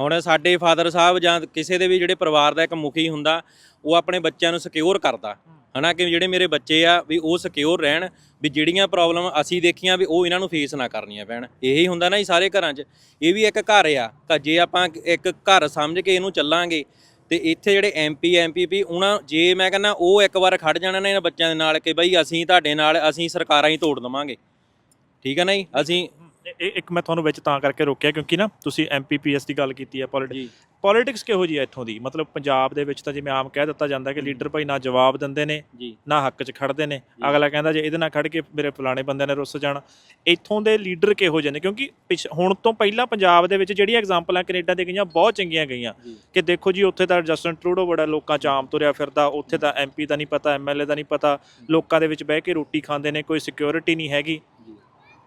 ਹੁਣ ਸਾਡੇ ਫਾਦਰ ਸਾਹਿਬ ਜਾਂ ਕਿਸੇ ਦੇ ਵੀ ਜਿਹੜੇ ਪਰਿਵਾਰ ਦਾ ਇੱਕ ਮੁਖੀ ਹੁੰਦਾ, ਉਹ ਆਪਣੇ ਬੱਚਿਆਂ ਨੂੰ ਸਿਕਿਉਰ ਕਰਦਾ। ਹਨਾ ਕਿ ਜਿਹੜੇ ਮੇਰੇ ਬੱਚੇ ਆ ਵੀ ਉਹ ਸਿਕਿਉਰ ਰਹਿਣ, ਵੀ ਜਿਹੜੀਆਂ ਪ੍ਰੋਬਲਮ ਅਸੀਂ ਦੇਖੀਆਂ ਵੀ ਉਹ ਇਹਨਾਂ ਨੂੰ ਫੇਸ ਨਾ ਕਰਨੀਆਂ ਪੈਣ। ਇਹੀ ਹੁੰਦਾ ਨਾ ਜੀ ਸਾਰੇ ਘਰਾਂ 'ਚ। ਇਹ ਵੀ ਇੱਕ ਘਰ ਆ। ਤਾਂ ਜੇ ਆਪਾਂ ਇੱਕ ਘਰ ਸਮਝ ਕੇ ਇਹਨੂੰ ਚੱਲਾਂਗੇ, ਤੇ ਇੱਥੇ ਜਿਹੜੇ ਐਮਪੀ ਐਮਪੀਪੀ ਉਹਨਾਂ ਜੇ ਮੈਂ ਕਹਿੰਦਾ ਉਹ ਇੱਕ ਵਾਰ ਖੜ ਜਾਣਾ ਨਾ ਇਹਨਾਂ ਬੱਚਿਆਂ ਦੇ ਨਾਲ ਕਿ ਬਈ ਅਸੀਂ ਤੁਹਾਡੇ ਨਾਲ, ਅਸੀਂ ਸਰਕਾਰਾਂ ਹੀ ਤੋੜ ਦਵਾਂਗੇ। ਠੀਕ ਹੈ ਨਾ ਜੀ? ਅਸੀਂ ਇਹ ਇੱਕ ਮੈਂ ਤੁਹਾਨੂੰ ਵਿੱਚ ਤਾਂ ਕਰਕੇ ਰੋਕਿਆ ਕਿਉਂਕਿ ਨਾ ਤੁਸੀਂ ਐਮਪੀਪੀਐਸ ਦੀ ਗੱਲ ਕੀਤੀ ਹੈ ਪੋਲਿਟਿਕਸ ਪੋਲਿਟਿਕਸ ਕਿਹੋ ਜੀ ਹੈ ਇੱਥੋਂ ਦੀ? ਮਤਲਬ ਪੰਜਾਬ ਦੇ ਵਿੱਚ ਤਾਂ ਜਿਵੇਂ ਆਮ ਕਹਿ ਦਿੱਤਾ ਜਾਂਦਾ ਕਿ ਲੀਡਰ ਭਾਈ ਨਾ ਜਵਾਬ ਦਿੰਦੇ ਨੇ ਨਾ ਹੱਕ 'ਚ ਖੜਦੇ ਨੇ। ਅਗਲਾ ਕਹਿੰਦਾ ਜੇ ਇਹਦੇ ਨਾਲ ਖੜ ਕੇ ਮੇਰੇ ਫਲਾਣੇ ਬੰਦਿਆਂ ਨੇ ਰੁੱਸ ਜਾਣਾ। ਇੱਥੋਂ ਦੇ ਲੀਡਰ ਕਿਹੋ ਜਿਹੇ ਨੇ? ਕਿਉਂਕਿ ਹੁਣ ਤੋਂ ਪਹਿਲਾਂ ਪੰਜਾਬ ਦੇ ਵਿੱਚ ਜਿਹੜੀਆਂ ਐਗਜ਼ਾਮਪਲਾਂ ਕੈਨੇਡਾ ਦੇ ਗਈਆਂ ਬਹੁਤ ਚੰਗੀਆਂ ਗਈਆਂ। ਕਿ ਦੇਖੋ ਜੀ ਉੱਥੇ ਤਾਂ ਜਸਟਨ ਟਰੂਡੋ ਬੜਾ ਲੋਕਾਂ 'ਚ ਆਮ ਤੁਰਿਆ ਫਿਰਦਾ ਉੱਥੇ ਤਾਂ ਐਮਪੀ ਦਾ ਨਹੀਂ ਪਤਾ ਐਮਐਲਏ ਦਾ ਨਹੀਂ ਪਤਾ। ਲੋਕਾਂ ਦੇ ਵਿੱਚ ਬਹਿ ਕੇ ਰੋਟੀ ਖਾਂਦੇ ਨੇ ਕੋਈ ਸਿਕਿਉਰਿਟੀ ਨਹੀਂ ਹੈਗੀ।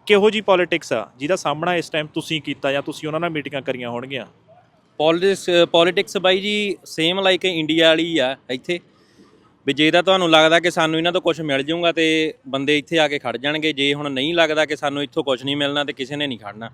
ਕਿਹੋ ਜੀ ਪੋਲਿਟਿਕਸ ਆ ਜਿਹਦਾ ਸਾਹਮਣਾ ਇਸ ਟਾਈਮ ਤੁਸੀਂ ਕੀਤਾ ਜਾਂ ਤੁਸੀਂ ਉਹਨਾਂ ਨਾਲ ਮੀਟਿੰਗਾਂ ਕਰੀਆਂ ਹੋਣਗੀਆਂ? ਪੋਲਿਟਿਕਸ ਪੋਲਿਟਿਕਸ ਬਾਈ ਜੀ ਸੇਮ ਲਾਈਕ ਇੰਡੀਆ ਵਾਲੀ ਆ ਇੱਥੇ। ਵੀ ਜੇ ਤਾਂ ਤੁਹਾਨੂੰ ਲੱਗਦਾ ਕਿ ਸਾਨੂੰ ਇਹਨਾਂ ਤੋਂ ਕੁਝ ਮਿਲ ਜਾਊਗਾ ਤੇ ਬੰਦੇ ਇੱਥੇ ਆ ਕੇ ਖੜ ਜਾਣਗੇ। ਜੇ ਹੁਣ ਨਹੀਂ ਲੱਗਦਾ ਕਿ ਸਾਨੂੰ ਇੱਥੋਂ ਕੁਝ ਨਹੀਂ ਮਿਲਣਾ ਤੇ ਕਿਸੇ ਨੇ ਨਹੀਂ ਖੜਨਾ।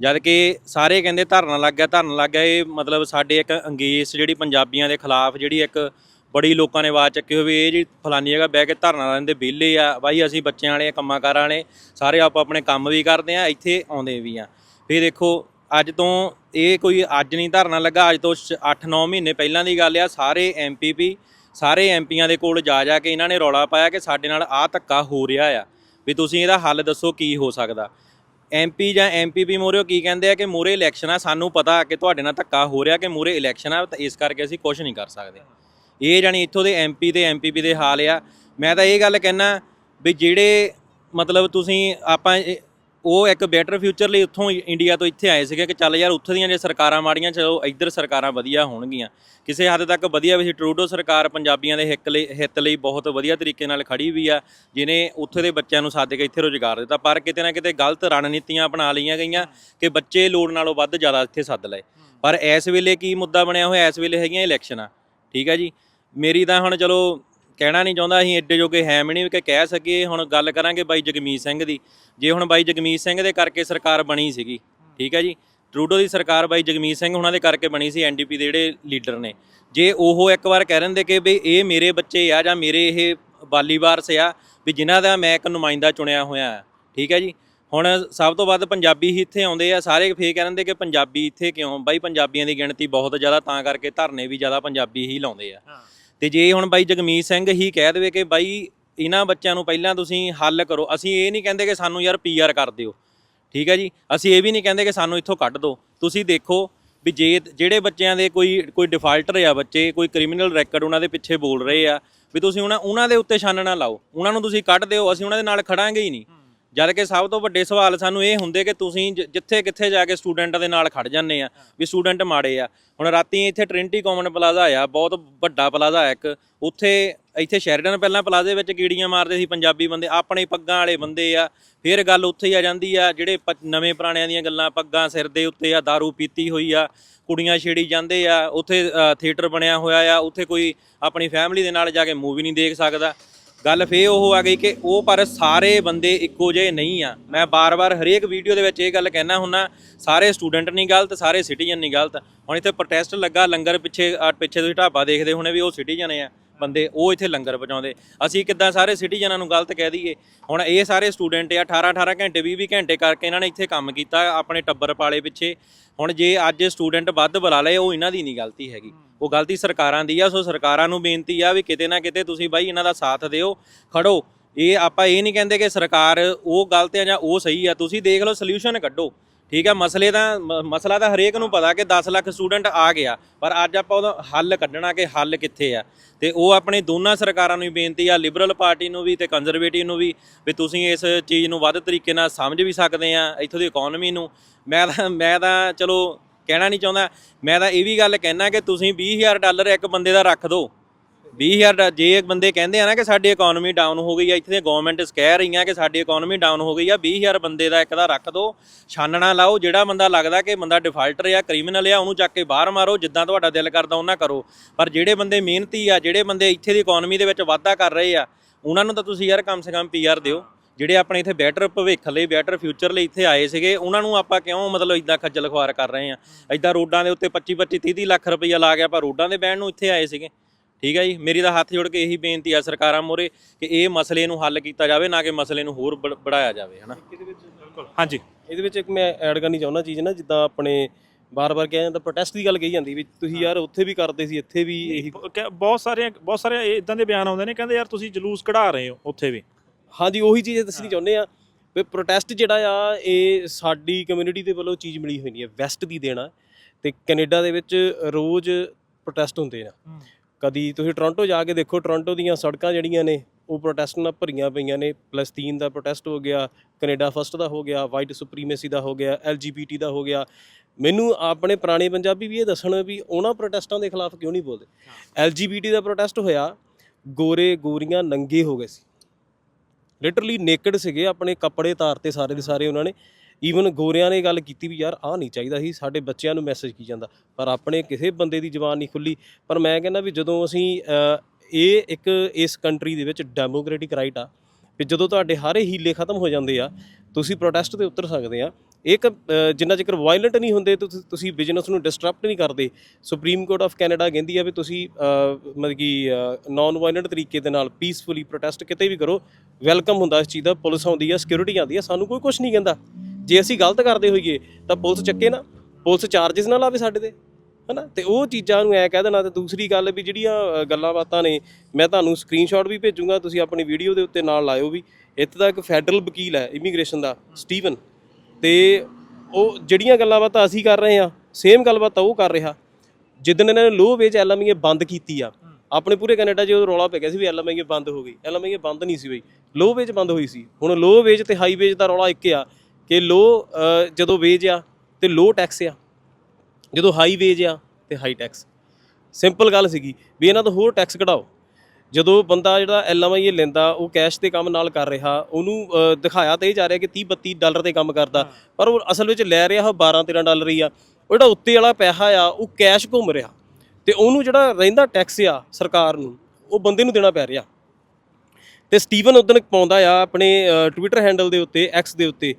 ਜਦ ਕਿ ਸਾਰੇ ਕਹਿੰਦੇ ਧਰਨਾ ਲੱਗ ਗਿਆ, ਧਰਨਾ ਲੱਗ ਗਿਆ, ਇਹ ਮਤਲਬ ਸਾਡੇ ਇੱਕ ਅੰਗੇਜ਼ ਜਿਹੜੀ ਪੰਜਾਬੀਆਂ ਦੇ ਖਿਲਾਫ ਜਿਹੜੀ ਇੱਕ ਬੜੀ ਲੋਕਾਂ ਨੇ ਆਵਾਜ਼ ਚੱਕੀ ਹੋਵੇ ਇਹ ਜੀ ਫਲਾਨੀ ਜਗ੍ਹਾ ਬਹਿ ਕੇ ਧਰਨਾ ਲੈਂਦੇ ਵਿਹਲੇ ਆ। ਬਾਈ ਅਸੀਂ ਬੱਚਿਆਂ ਵਾਲੇ ਕੰਮਾਂ ਕਾਰਾਂ ਵਾਲੇ। ਸਾਰੇ ਆਪ ਆਪਣੇ ਕੰਮ ਵੀ ਕਰਦੇ ਆ, ਇੱਥੇ ਆਉਂਦੇ ਵੀ ਆ। ਫਿਰ ਦੇਖੋ, ਅੱਜ ਤੋਂ ਇਹ ਕੋਈ ਅੱਜ ਨਹੀਂ ਧਰਨਾ ਲੱਗਾ, ਅੱਜ ਤੋਂ 8-9 ਮਹੀਨੇ ਪਹਿਲਾਂ ਦੀ ਗੱਲ ਆ। ਸਾਰੇ ਐਮਪੀਪੀ ਸਾਰੇ ਐਮਪੀਆਂ ਦੇ ਕੋਲ ਜਾ ਜਾ ਕੇ ਇਹਨਾਂ ਨੇ ਰੌਲਾ ਪਾਇਆ ਕਿ ਸਾਡੇ ਨਾਲ ਆਹ ਧੱਕਾ ਹੋ ਰਿਹਾ ਆ। ਵੀ ਤੁਸੀਂ ਇਹਦਾ ਹੱਲ ਦੱਸੋ ਕੀ ਹੋ ਸਕਦਾ। ਐਮਪੀ ਜਾਂ ਐਮਪੀਪੀ ਮੋਰੇ ਕੀ ਕਹਿੰਦੇ ਆ ਕਿ ਮੋਰੇ ਇਲੈਕਸ਼ਨ ਆ ਸਾਨੂੰ ਪਤਾ ਕਿ ਤੁਹਾਡੇ ਨਾਲ ਧੱਕਾ ਹੋ ਰਿਹਾ ਕਿ ਮੋਰੇ ਇਲੈਕਸ਼ਨ ਆ ਤਾਂ ਇਸ ਕਰਕੇ ਅਸੀਂ ਕੁਝ ਨਹੀਂ ਕਰ ਸਕਦੇ। ਇਹ ਜਾਨੀ ਇੱਥੋਂ ਦੇ ਐਮਪੀ ਤੇ ਐਮਪੀਪੀ ਦੇ ਹਾਲ ਆ। ਮੈਂ ਤਾਂ ਇਹ ਗੱਲ ਕਹਿਣਾ ਵੀ ਜਿਹੜੇ ਮਤਲਬ ਤੁਸੀਂ ਆਪਾਂ ਉਹ ਇੱਕ ਬੈਟਰ ਫਿਊਚਰ ਲਈ ਉੱਥੋਂ ਇੰਡੀਆ ਤੋਂ ਇੱਥੇ ਆਏ ਸੀਗੇ ਕਿ ਚੱਲ ਯਾਰ ਉੱਥੇ ਦੀਆਂ ਜੇ ਸਰਕਾਰਾਂ ਮਾੜੀਆਂ, ਚਲੋ ਇੱਧਰ ਸਰਕਾਰਾਂ ਵਧੀਆ ਹੋਣਗੀਆਂ। ਕਿਸੇ ਹੱਦ ਤੱਕ ਵਧੀਆ ਵੀ ਸੀ। ਟਰੂਡੋ ਸਰਕਾਰ ਪੰਜਾਬੀਆਂ ਦੇ ਹਿੱਕ ਲਈ, ਹਿੱਤ ਲਈ ਬਹੁਤ ਵਧੀਆ ਤਰੀਕੇ ਨਾਲ ਖੜੀ ਵੀ ਆ ਜਿਨੇ ਉੱਥੇ ਦੇ ਬੱਚਿਆਂ ਨੂੰ ਸੱਦ ਕੇ ਇੱਥੇ ਰੁਜ਼ਗਾਰ ਦਿੱਤਾ। ਪਰ ਕਿਤੇ ਨਾ ਕਿਤੇ ਗਲਤ ਰਣਨੀਤੀਆਂ ਅਪਣਾ ਲਈਆਂ ਗਈਆਂ ਕਿ ਬੱਚੇ ਲੋੜ ਨਾਲੋਂ ਵੱਧ ਜ਼ਿਆਦਾ ਇੱਥੇ ਸੱਦ ਲਏ। ਪਰ ਇਸ ਵੇਲੇ ਕੀ ਮੁੱਦਾ ਬਣਿਆ ਹੋਇਆ? ਇਸ ਵੇਲੇ ਹੈਗੀਆਂ ਇਲੈਕਸ਼ਨਾਂ ਠੀਕ ਹੈ ਜੀ? ਮੇਰੀ ਤਾਂ ਹੁਣ ਚਲੋ ਕਹਿਣਾ ਨਹੀਂ ਚਾਹੁੰਦਾ, ਅਸੀਂ ਐਡੇ ਜੋਗੇ ਹੈ ਵੀ ਨਹੀਂ ਕਿ ਕਹਿ ਸਕੀਏ। ਹੁਣ ਗੱਲ ਕਰਾਂਗੇ ਬਾਈ ਜਗਮੀਤ ਸਿੰਘ ਦੀ। ਜੇ ਹੁਣ ਬਾਈ ਜਗਮੀਤ ਸਿੰਘ ਦੇ ਕਰਕੇ ਸਰਕਾਰ ਬਣੀ ਸੀਗੀ, ਠੀਕ ਹੈ ਜੀ? ਟਰੂਡੋ ਦੀ ਸਰਕਾਰ ਬਾਈ ਜਗਮੀਤ ਸਿੰਘ ਉਹਨਾਂ ਦੇ ਕਰਕੇ ਬਣੀ ਸੀ ਐਨਡੀਪੀ ਦੇ ਜਿਹੜੇ ਲੀਡਰ ਨੇ। ਜੇ ਉਹ ਇੱਕ ਵਾਰ ਕਹਿ ਰਹਿੰਦੇ ਕਿ ਵੀ ਇਹ ਮੇਰੇ ਬੱਚੇ ਆ ਜਾਂ ਮੇਰੇ ਇਹ ਬਾਲੀ ਵਾਰਸ ਆ, ਵੀ ਜਿਨ੍ਹਾਂ ਦਾ ਮੈਂ ਇੱਕ ਨੁਮਾਇੰਦਾ ਚੁਣਿਆ ਹੋਇਆ ਆ, ਠੀਕ ਹੈ ਜੀ? ਹੁਣ ਸਭ ਤੋਂ ਵੱਧ ਪੰਜਾਬੀ ਹੀ ਇੱਥੇ ਆਉਂਦੇ ਆ, ਸਾਰੇ ਫੇਰ ਕਹਿੰਦੇ ਕਿ ਪੰਜਾਬੀ ਇੱਥੇ ਕਿਉਂ? ਬਾਈ ਪੰਜਾਬੀਆਂ ਦੀ ਗਿਣਤੀ ਬਹੁਤ ਜ਼ਿਆਦਾ, ਤਾਂ ਕਰਕੇ ਧਰਨੇ ਵੀ ਜ਼ਿਆਦਾ ਪੰਜਾਬੀ ਹੀ ਲਾਉਂਦੇ ਆ। ਤੇ ਜੇ ਹੁਣ ਬਾਈ ਜਗਮੀਤ ਸਿੰਘ ਹੀ ਕਹਿ ਦੇਵੇ ਕਿ ਬਾਈ ਇਹਨਾਂ ਬੱਚਿਆਂ ਨੂੰ ਪਹਿਲਾਂ ਤੁਸੀਂ ਹੱਲ ਕਰੋ, ਅਸੀਂ ਇਹ ਨਹੀਂ ਕਹਿੰਦੇ ਕਿ ਸਾਨੂੰ ਯਾਰ ਪੀਆਰ ਕਰ ਦਿਓ, ਠੀਕ ਹੈ ਜੀ? ਅਸੀਂ ਇਹ ਵੀ ਨਹੀਂ ਕਹਿੰਦੇ ਕਿ ਸਾਨੂੰ ਇੱਥੋਂ ਕੱਢ ਦਿਓ। ਤੁਸੀਂ ਦੇਖੋ ਵੀ ਜੇ ਜਿਹੜੇ ਬੱਚਿਆਂ ਦੇ ਕੋਈ ਕੋਈ ਡਿਫਾਲਟਰ ਆ ਬੱਚੇ, ਕੋਈ ਕ੍ਰਿਮੀਨਲ ਰੈਕੋਰਡ ਉਹਨਾਂ ਦੇ ਪਿੱਛੇ ਬੋਲ ਰਹੇ ਆ, ਵੀ ਤੁਸੀਂ ਉਹਨਾਂ ਉਹਨਾਂ ਦੇ ਉੱਤੇ ਛਾਨਣਾ ਲਾਓ, ਉਹਨਾਂ ਨੂੰ ਤੁਸੀਂ ਕੱਢ ਦਿਓ, ਅਸੀਂ ਉਹਨਾਂ ਦੇ ਨਾਲ ਖੜਾਂਗੇ ਹੀ ਨਹੀਂ। ਜਦ ਕਿ ਸਭ ਤੋਂ ਵੱਡੇ ਸਵਾਲ ਸਾਨੂੰ ਇਹ ਹੁੰਦੇ ਕਿ ਤੁਸੀਂ ਜ- ਜਿੱਥੇ ਕਿੱਥੇ ਜਾ ਕੇ ਸਟੂਡੈਂਟਾਂ ਦੇ ਨਾਲ ਖੜ ਜਾਂਦੇ ਆ ਵੀ ਸਟੂਡੈਂਟ ਮਾੜੇ ਆ। ਹੁਣ ਰਾਤੀ ਇੱਥੇ ਟ੍ਰਿੰਟੀ ਕਾਮਨ ਪਲਾਜ਼ਾ ਆ ਬਹੁਤ ਵੱਡਾ ਪਲਾਜ਼ਾ ਆ ਇੱਕ। ਉੱਥੇ ਇੱਥੇ ਸ਼ੈਰੀਡਨ ਪਹਿਲਾਂ ਪਲਾਜ਼ੇ ਵਿੱਚ ਕੀੜੀਆਂ ਮਾਰਦੇ ਸੀ ਪੰਜਾਬੀ ਬੰਦੇ ਆਪਣੇ ਪੱਗਾਂ ਵਾਲੇ ਬੰਦੇ ਆ। ਫਿਰ ਗੱਲ ਉੱਥੇ ਹੀ ਆ ਜਾਂਦੀ ਆ ਜਿਹੜੇ ਪ- ਨਵੇਂ ਪੁਰਾਣਿਆਂ ਦੀਆਂ ਗੱਲਾਂ ਪੱਗਾਂ ਸਿਰ ਦੇ ਉੱਤੇ ਆ दारू ਪੀਤੀ ਹੋਈ ਆ ਕੁੜੀਆਂ ਛੇੜੀ ਜਾਂਦੇ ਆ ਉੱਥੇ ਥੀਏਟਰ ਬਣਿਆ ਹੋਇਆ ਆ ਉੱਥੇ ਕੋਈ ਆਪਣੀ ਫੈਮਿਲੀ ਦੇ ਨਾਲ ਜਾ ਕੇ ਮੂਵੀ ਨਹੀਂ ਦੇਖ ਸਕਦਾ। ਗੱਲ ਫੇ ਉਹ ਆ ਗਈ ਕਿ ਉਹ ਪਰ ਸਾਰੇ ਬੰਦੇ ਇੱਕੋ ਜਿਹੇ ਨਹੀਂ ਆ। ਮੈਂ ਬਾਰ-ਬਾਰ ਹਰੇਕ ਵੀਡੀਓ ਦੇ ਵਿੱਚ ਇਹ ਗੱਲ ਕਹਿਣਾ ਹੁੰਨਾ, ਸਾਰੇ ਸਟੂਡੈਂਟ ਨਹੀਂ ਗਲਤ, ਸਾਰੇ ਸਿਟੀਜ਼ਨ ਨਹੀਂ ਗਲਤ। ਹੁਣ ਇੱਥੇ ਪ੍ਰੋਟੈਸਟ ਲੱਗਾ, ਲੰਗਰ ਪਿੱਛੇ, ਆਹ ਪਿੱਛੇ ਤੁਸੀਂ ਢਾਬਾ ਦੇਖਦੇ ਹੋਣੇ ਵੀ ਉਹ ਸਿਟੀਜ਼ਨ ਆ। ਬੰਦੇ ਉਹ ਇੱਥੇ ਲੰਗਰ ਪਹੁੰਚਾਉਂਦੇ ਅਸੀਂ ਕਿੱਦਾਂ ਸਾਰੇ ਸਿਟੀਜ਼ਨਾਂ ਨੂੰ ਗਲਤ ਕਹਿ ਦਈਏ। ਹੁਣ ਇਹ ਸਾਰੇ ਸਟੂਡੈਂਟ ਆ 18 18 ਘੰਟੇ 20 20 ਘੰਟੇ ਕਰਕੇ ਇਹਨਾਂ ਨੇ ਇੱਥੇ ਕੰਮ ਕੀਤਾ, ਆਪਣੇ ਟੱਬਰ ਪਾਲੇ ਪਿੱਛੇ। ਹੁਣ ਜੇ ਅੱਜ ਸਟੂਡੈਂਟ ਵੱਧ ਬੁਲਾ ਲਏ, ਉਹ ਇਹਨਾਂ ਦੀ ਨਹੀਂ ਗਲਤੀ ਹੈਗੀ। ਉਹ ਗਲਤੀ ਸਰਕਾਰਾਂ ਦੀ ਆ, ਸੋ ਸਰਕਾਰਾਂ ਨੂੰ ਬੇਨਤੀ ਆ ਵੀ ਕਿਤੇ ਨਾ ਕਿਤੇ ਤੁਸੀਂ ਬਾਈ ਇਹਨਾਂ ਦਾ ਸਾਥ ਦਿਓ, ਖੜੋ। ਇਹ ਆਪਾਂ ਇਹ ਨਹੀਂ ਕਹਿੰਦੇ ਕਿ ਸਰਕਾਰ ਉਹ ਗਲਤ ਆ ਜਾਂ ਉਹ ਸਹੀ ਆ, ਤੁਸੀਂ ਦੇਖ ਲਓ ਸੋਲੂਸ਼ਨ ਕੱਢੋ। ਠੀਕ ਆ, ਮਸਲੇ ਦਾ ਮਸਲਾ ਤਾਂ ਹਰੇਕ ਨੂੰ ਪਤਾ ਕਿ 10 ਲੱਖ ਸਟੂਡੈਂਟ ਆ ਗਿਆ, ਪਰ ਅੱਜ ਆਪਾਂ ਉਹਦਾ ਹੱਲ ਕੱਢਣਾ ਕਿ ਹੱਲ ਕਿੱਥੇ ਆ। ਤੇ ਉਹ ਆਪਣੇ ਦੋਨਾਂ ਸਰਕਾਰਾਂ ਨੂੰ ਵੀ ਬੇਨਤੀ ਆ ਲਿਬਰਲ ਪਾਰਟੀ ਨੂੰ ਵੀ ਤੇ ਕੰਜ਼ਰਵੇਟਿਵ ਨੂੰ ਵੀ ਵੀ ਤੁਸੀਂ ਇਸ ਚੀਜ਼ ਨੂੰ ਵੱਧ ਤਰੀਕੇ ਨਾਲ ਸਮਝ ਵੀ ਸਕਦੇ ਆ ਇੱਥੋਂ ਦੀ ਇਕਨੋਮੀ ਨੂੰ। ਮੈਂ ਤਾਂ ਮੈਂ ਤਾਂ ਚਲੋ ਕਹਿਣਾ ਨਹੀਂ ਚਾਹੁੰਦਾ, ਮੈਂ ਤਾਂ ਇਹ ਵੀ ਗੱਲ ਕਹਿਣਾ ਕਿ ਤੁਸੀਂ 20000 ਡਾਲਰ ਇੱਕ ਬੰਦੇ ਦਾ ਰੱਖ ਦਿਓ। 20000 ਡਾ- ਜੇ ਇੱਕ ਬੰਦੇ ਕਹਿੰਦੇ ਆ ਨਾ ਕਿ ਸਾਡੀ ਇਕਨੋਮੀ ਡਾਊਨ ਹੋ ਗਈ ਆ, ਇੱਥੇ ਦੇ ਗਵਰਨਮੈਂਟਸ ਕਹਿ ਰਹੀਆਂ ਕਿ ਸਾਡੀ ਇਕਨੋਮੀ ਡਾਊਨ ਹੋ ਗਈ ਆ 20000 ਬੰਦੇ ਦਾ ਇੱਕ ਦਾ ਰੱਖ ਦਿਓ ਛਾਨਣਾ ਲਾਓ, ਜਿਹੜਾ ਬੰਦਾ ਲੱਗਦਾ ਕਿ ਬੰਦਾ ਡਿਫਾਲਟਰ ਆ ਕ੍ਰਿਮੀਨਲ ਆ, ਉਹਨੂੰ ਚੱਕ ਕੇ ਬਾਹਰ ਮਾਰੋ, ਜਿੱਦਾਂ ਤੁਹਾਡਾ ਦਿਲ ਕਰਦਾ ਉਹਨਾਂ ਕਰੋ। ਪਰ ਜਿਹੜੇ ਬੰਦੇ ਮਿਹਨਤੀ ਆ, ਜਿਹੜੇ ਬੰਦੇ ਇੱਥੇ ਦੀ ਇਕਨੋਮੀ ਦੇ ਵਿੱਚ ਵਾਧਾ ਕਰ ਰਹੇ ਆ, ਉਹਨਾਂ ਨੂੰ ਤਾਂ ਤੁਸੀਂ ਯਾਰ ਕਮ ਸੇ ਕਮ ਪੀਆਰ ਦਿਓ। ਜਿਹੜੇ ਆਪਣੇ ਇੱਥੇ ਬੈਟਰ ਭਵਿੱਖ ਲਈ ਬੈਟਰ ਫਿਊਚਰ ਲਈ ਇੱਥੇ ਆਏ ਸੀਗੇ, ਉਹਨਾਂ ਨੂੰ ਆਪਾਂ ਕਿਉਂ ਮਤਲਬ ਇਦਾਂ ਖੱਜਲ ਖੁਆਰ ਕਰ ਰਹੇ ਆ? ਇਦਾਂ ਰੋਡਾਂ ਦੇ ਉੱਤੇ 25 25 30 ਲੱਖ ਰੁਪਈਆ ਲਾ ਕੇ ਆਪਾਂ ਰੋਡਾਂ ਦੇ ਬਹਿਣ ਨੂੰ ਇੱਥੇ ਆਏ ਸੀਗੇ। ਠੀਕ ਹੈ ਜੀ? ਮੇਰੀ ਤਾਂ ਹੱਥ ਜੋੜ ਕੇ ਇਹੀ ਬੇਨਤੀ ਆ ਸਰਕਾਰਾਂ ਮੋਰੇ ਕਿ ਇਹ ਮਸਲੇ ਨੂੰ ਹੱਲ ਕੀਤਾ ਜਾਵੇ ਨਾ ਕਿ ਮਸਲੇ ਨੂੰ ਹੋਰ ਬੜ- ਵਧਾਇਆ ਜਾਵੇ ਹਨਾ? ਹਾਂਜੀ। ਇਹਦੇ ਵਿੱਚ ਇੱਕ ਮੈਂ ਐਡ ਕਰਨੀ ਚਾਹੁੰਦਾ ਚੀਜ਼ ਨਾ ਜਿੱਦਾਂ ਆਪਣੇ ਬਾਰ-ਬਾਰ ਕਿਹਾ ਜਾਂਦਾ ਪ੍ਰੋਟੈਸਟ ਦੀ ਗੱਲ ਕਹੀ ਜਾਂਦੀ ਵੀ ਤੁਸੀਂ ਯਾਰ ਉੱਥੇ ਵੀ ਕਰਦੇ ਸੀ ਇੱਥੇ ਵੀ ਇਹੀ ਬਹੁਤ ਸਾਰੇ ਬਹੁਤ ਸਾਰੇ ਇਦਾਂ ਦੇ ਬਿਆਨ ਆਉਂਦੇ ਨੇ ਕਹਿੰਦੇ ਯਾਰ ਤੁਸੀਂ ਜਲੂਸ ਕਢਾ ਰਹੇ ਹੋ ਉੱਥੇ ਵੀ। ਹਾਂਜੀ ਉਹੀ ਚੀਜ਼ ਦੱਸਣੀ ਚਾਹੁੰਦੇ ਆ ਵੀ ਪ੍ਰੋਟੈਸਟ ਜਿਹੜਾ ਆ ਇਹ ਸਾਡੀ ਕਮਿਊਨਿਟੀ ਦੇ ਵੱਲੋਂ ਚੀਜ਼ ਮਿਲੀ ਹੋਈ ਨਹੀਂ ਹੈ ਵੈਸਟ ਦੀ ਦੇਣਾ ਤੇ ਕੈਨੇਡਾ ਦੇ ਵਿੱਚ ਰੋਜ਼ ਪ੍ਰੋਟੈਸਟ ਹੁੰਦੇ ਆ। ਕਦੀ ਤੁਸੀਂ ਟੋਰਾਂਟੋ ਜਾ ਕੇ ਦੇਖੋ, ਟੋਰਾਂਟੋ ਦੀਆਂ ਸੜਕਾਂ ਜਿਹੜੀਆਂ ਨੇ, ਉਹ ਪ੍ਰੋਟੈਸਟ ਨਾਲ ਭਰੀਆਂ ਪਈਆਂ ਨੇ। ਪਲਸਤੀਨ ਦਾ ਪ੍ਰੋਟੈਸਟ ਹੋ ਗਿਆ ਕੈਨੇਡਾ ਫਸਟ ਦਾ ਹੋ ਗਿਆ ਵਾਈਟ ਸੁਪਰੀਮੇਸੀ ਦਾ ਹੋ ਗਿਆ ਐਲਜੀਬੀਟੀ ਦਾ ਹੋ ਗਿਆ। ਮੈਨੂੰ ਆਪਣੇ ਪੁਰਾਣੇ ਪੰਜਾਬੀ ਵੀ ਇਹ ਦੱਸਣ ਵੀ ਉਹਨਾਂ ਪ੍ਰੋਟੈਸਟਾਂ ਦੇ ਖਿਲਾਫ ਕਿਉਂ ਨਹੀਂ ਬੋਲਦੇ? ਐਲਜੀਬੀਟੀ ਦਾ ਪ੍ਰੋਟੈਸਟ ਹੋਇਆ, ਗੋਰੇ ਗੋਰੀਆਂ ਨੰਗੇ ਹੋ ਗਏ ਸੀ। ਲਿਟਰਲੀ ਨੇਕਡ ਸੀਗੇ, ਆਪਣੇ ਕੱਪੜੇ ਤਾਰ 'ਤੇ ਸਾਰੇ ਦੇ ਸਾਰੇ ਉਹਨਾਂ ਨੇ। ਈਵਨ ਗੋਰਿਆਂ ਨੇ ਗੱਲ ਕੀਤੀ ਵੀ ਯਾਰ ਆਹ ਨਹੀਂ ਚਾਹੀਦਾ ਸੀ, ਸਾਡੇ ਬੱਚਿਆਂ ਨੂੰ ਮੈਸੇਜ ਕੀ ਜਾਂਦਾ। ਪਰ ਆਪਣੇ ਕਿਸੇ ਬੰਦੇ ਦੀ ਜਬਾਨ ਨਹੀਂ ਖੁੱਲੀ। ਪਰ ਮੈਂ ਕਹਿੰਦਾ ਵੀ ਜਦੋਂ ਅਸੀਂ ਇਹ ਇੱਕ ਇਸ ਕੰਟਰੀ ਦੇ ਵਿੱਚ ਡੈਮੋਕ੍ਰੈਟਿਕ ਰਾਈਟ ਆ, ਵੀ ਜਦੋਂ ਤੁਹਾਡੇ ਹਾਰੇ ਹੀਲੇ ਖਤਮ ਹੋ ਜਾਂਦੇ ਆ, ਤੁਸੀਂ ਪ੍ਰੋਟੈਸਟ ਤੇ ਉਤਰ ਸਕਦੇ ਆ। ਇੱਕ ਜਿੰਨਾ ਚਿਰ ਵਾਇਲੈਂਟ ਨਹੀਂ ਹੁੰਦੇ, ਤੁਸੀਂ- ਤੁਸੀਂ ਬਿਜ਼ਨਸ ਨੂੰ ਡਿਸਟਰਪਟ ਨਹੀਂ ਕਰਦੇ। ਸੁਪਰੀਮ ਕੋਰਟ ਆਫ ਕੈਨੇਡਾ ਕਹਿੰਦੀ ਆ ਵੀ ਤੁਸੀਂ ਮਤਲਬ ਕਿ ਨਾਨ ਵਾਇਲੈਂਟ ਤਰੀਕੇ ਦੇ ਨਾਲ ਪੀਸਫੁਲੀ ਪ੍ਰੋਟੈਸਟ ਕਿਤੇ ਵੀ ਕਰੋ ਵੈਲਕਮ ਹੁੰਦਾ ਇਸ ਚੀਜ਼ ਦਾ, ਪੁਲਿਸ ਆਉਂਦੀ ਆ ਸਿਕਿਉਰਿਟੀ ਆਉਂਦੀ ਆ, ਸਾਨੂੰ ਕੋਈ ਕੁਝ ਨਹੀਂ ਕਹਿੰਦਾ। ਜੇ ਅਸੀਂ ਗਲਤ ਕਰਦੇ ਹੋਈਏ, ਤਾਂ ਪੁਲਿਸ ਚੱਕੇ ਨਾ। ਪੁਲਿਸ ਚਾਰजेस ਨਾ ਲਾਵੇ ਸਾਡੇ ਤੇ, ਹਨਾ? ਤੇ ਉਹ ਚੀਜ਼ਾਂ ਨੂੰ ਐ ਕਹਿ ਦੇਣਾ ਤੇ ਦੂਸਰੀ ਗੱਲ ਵੀ ਜਿਹੜੀਆਂ ਗੱਲਾਂ ਬਾਤਾਂ ਨੇ, ਮੈਂ ਤੁਹਾਨੂੰ ਸਕਰੀਨਸ਼ਾਟ ਵੀ ਭੇਜੂੰਗਾ, ਤੁਸੀਂ ਆਪਣੀ ਵੀਡੀਓ ਦੇ ਉੱਤੇ ਨਾਲ ਲਾਇਓ ਵੀ। ਇੱਥੇ ਦਾ ਇੱਕ ਫੈਡਰਲ ਵਕੀਲ ਹੈ ਇਮੀਗ੍ਰੇਸ਼ਨ ਦਾ ਸਟੀਵਨ ਤੇ ਉਹ ਜਿਹੜੀਆਂ ਗੱਲਾਂ ਬਾਤਾਂ ਅਸੀਂ ਕਰ ਰਹੇ ਆ ਸੇਮ ਗੱਲਬਾਤ ਉਹ ਕਰ ਰਿਹਾ। ਜਿੱਦਣ ਇਹਨਾਂ ਨੇ ਲੋ ਵੇਜ ਐਲਐਮਏ ਬੰਦ ਕੀਤੀ ਆ, ਆਪਣੇ ਪੂਰੇ ਕੈਨੇਡਾ 'ਚ ਉਹ ਰੌਲਾ ਪੈ ਗਿਆ ਸੀ ਵੀ ਐਲਐਮਏ ਬੰਦ ਹੋ ਗਈ ਐਲਐਮਏ ਬੰਦ ਨਹੀਂ ਸੀ ਹੋਈ। ਲੋ ਵੇਜ ਬੰਦ ਹੋਈ ਸੀ। ਹੁਣ ਲੋ ਵੇਜ ਤੇ ਹਾਈ ਵੇਜ ਦਾ ਰੌਲਾ ਇੱਕ ਆ ਕਿ ਲੋ ਜਦੋਂ ਵੇਜ ਆ ਤੇ ਲੋ ਟੈਕਸ ਆ। ਜਦੋਂ ਹਾਈ ਵੇਜ ਆ ਤੇ ਹਾਈ ਟੈਕਸ ਸਿੰਪਲ ਗੱਲ ਸੀਗੀ ਵੀ ਇਹਨਾਂ ਤੋਂ ਹੋਰ ਟੈਕਸ ਕਢਾਓ। ਜਦੋਂ ਬੰਦਾ ਜਿਹੜਾ ਐਲਐਮਆਈ ਲੈਂਦਾ ਉਹ ਕੈਸ਼ ਦੇ ਕੰਮ ਨਾਲ ਕਰ ਰਿਹਾ ਉਹਨੂੰ ਦਿਖਾਇਆ ਤਾਂ ਇਹ ਜਾ ਰਿਹਾ ਕਿ 30 32 ਡਾਲਰ ਤੇ ਕੰਮ ਕਰਦਾ। ਪਰ ਉਹ ਅਸਲ ਵਿੱਚ ਲੈ ਰਿਹਾ ਉਹ 12 13 ਡਾਲਰ ਹੀ ਆ। ਉਹ ਜਿਹੜਾ ਉੱਤੇ ਵਾਲਾ ਪੈਸਾ ਆ ਉਹ ਕੈਸ਼ ਘੁੰਮ ਰਿਹਾ। ਤੇ ਉਹਨੂੰ ਜਿਹੜਾ ਰਹਿੰਦਾ ਟੈਕਸ ਆ ਸਰਕਾਰ ਨੂੰ ਉਹ ਬੰਦੇ ਨੂੰ ਦੇਣਾ ਪੈ ਰਿਹਾ। ਤੇ ਸਟੀਵਨ ਉਦੋਂ ਪਾਉਂਦਾ ਆ ਆਪਣੇ ਟਵਿੱਟਰ ਹੈਂਡਲ ਦੇ ਉੱਤੇ ਐਕਸ ਦੇ ਉੱਤੇ।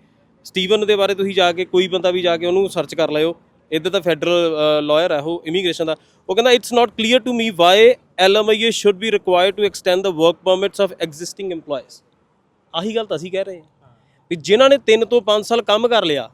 ਸਟੀਵਨ ਦੇ ਬਾਰੇ ਤੁਸੀਂ ਜਾ ਕੇ, ਕੋਈ ਬੰਦਾ ਵੀ ਜਾ ਕੇ ਉਹਨੂੰ ਸਰਚ ਕਰ ਲਿਓ। ਇੱਧਰ ਤਾਂ ਫੈਡਰਲ ਲਾਇਰ ਹੈ ਉਹ ਇਮੀਗ੍ਰੇਸ਼ਨ ਦਾ। ਉਹ ਕਹਿੰਦਾ it's not clear to me why LMIA should be required to extend the work permits of existing EMPLOYEES. ਆਹੀ ਗੱਲ ਤਾਂ ਅਸੀਂ ਕਹਿ ਰਹੇ ਹਾਂ। ਵੀ ਜਿਨ੍ਹਾਂ ਨੇ 3 ਤੋਂ 5 ਸਾਲ ਕੰਮ ਕਰ ਲਿਆ,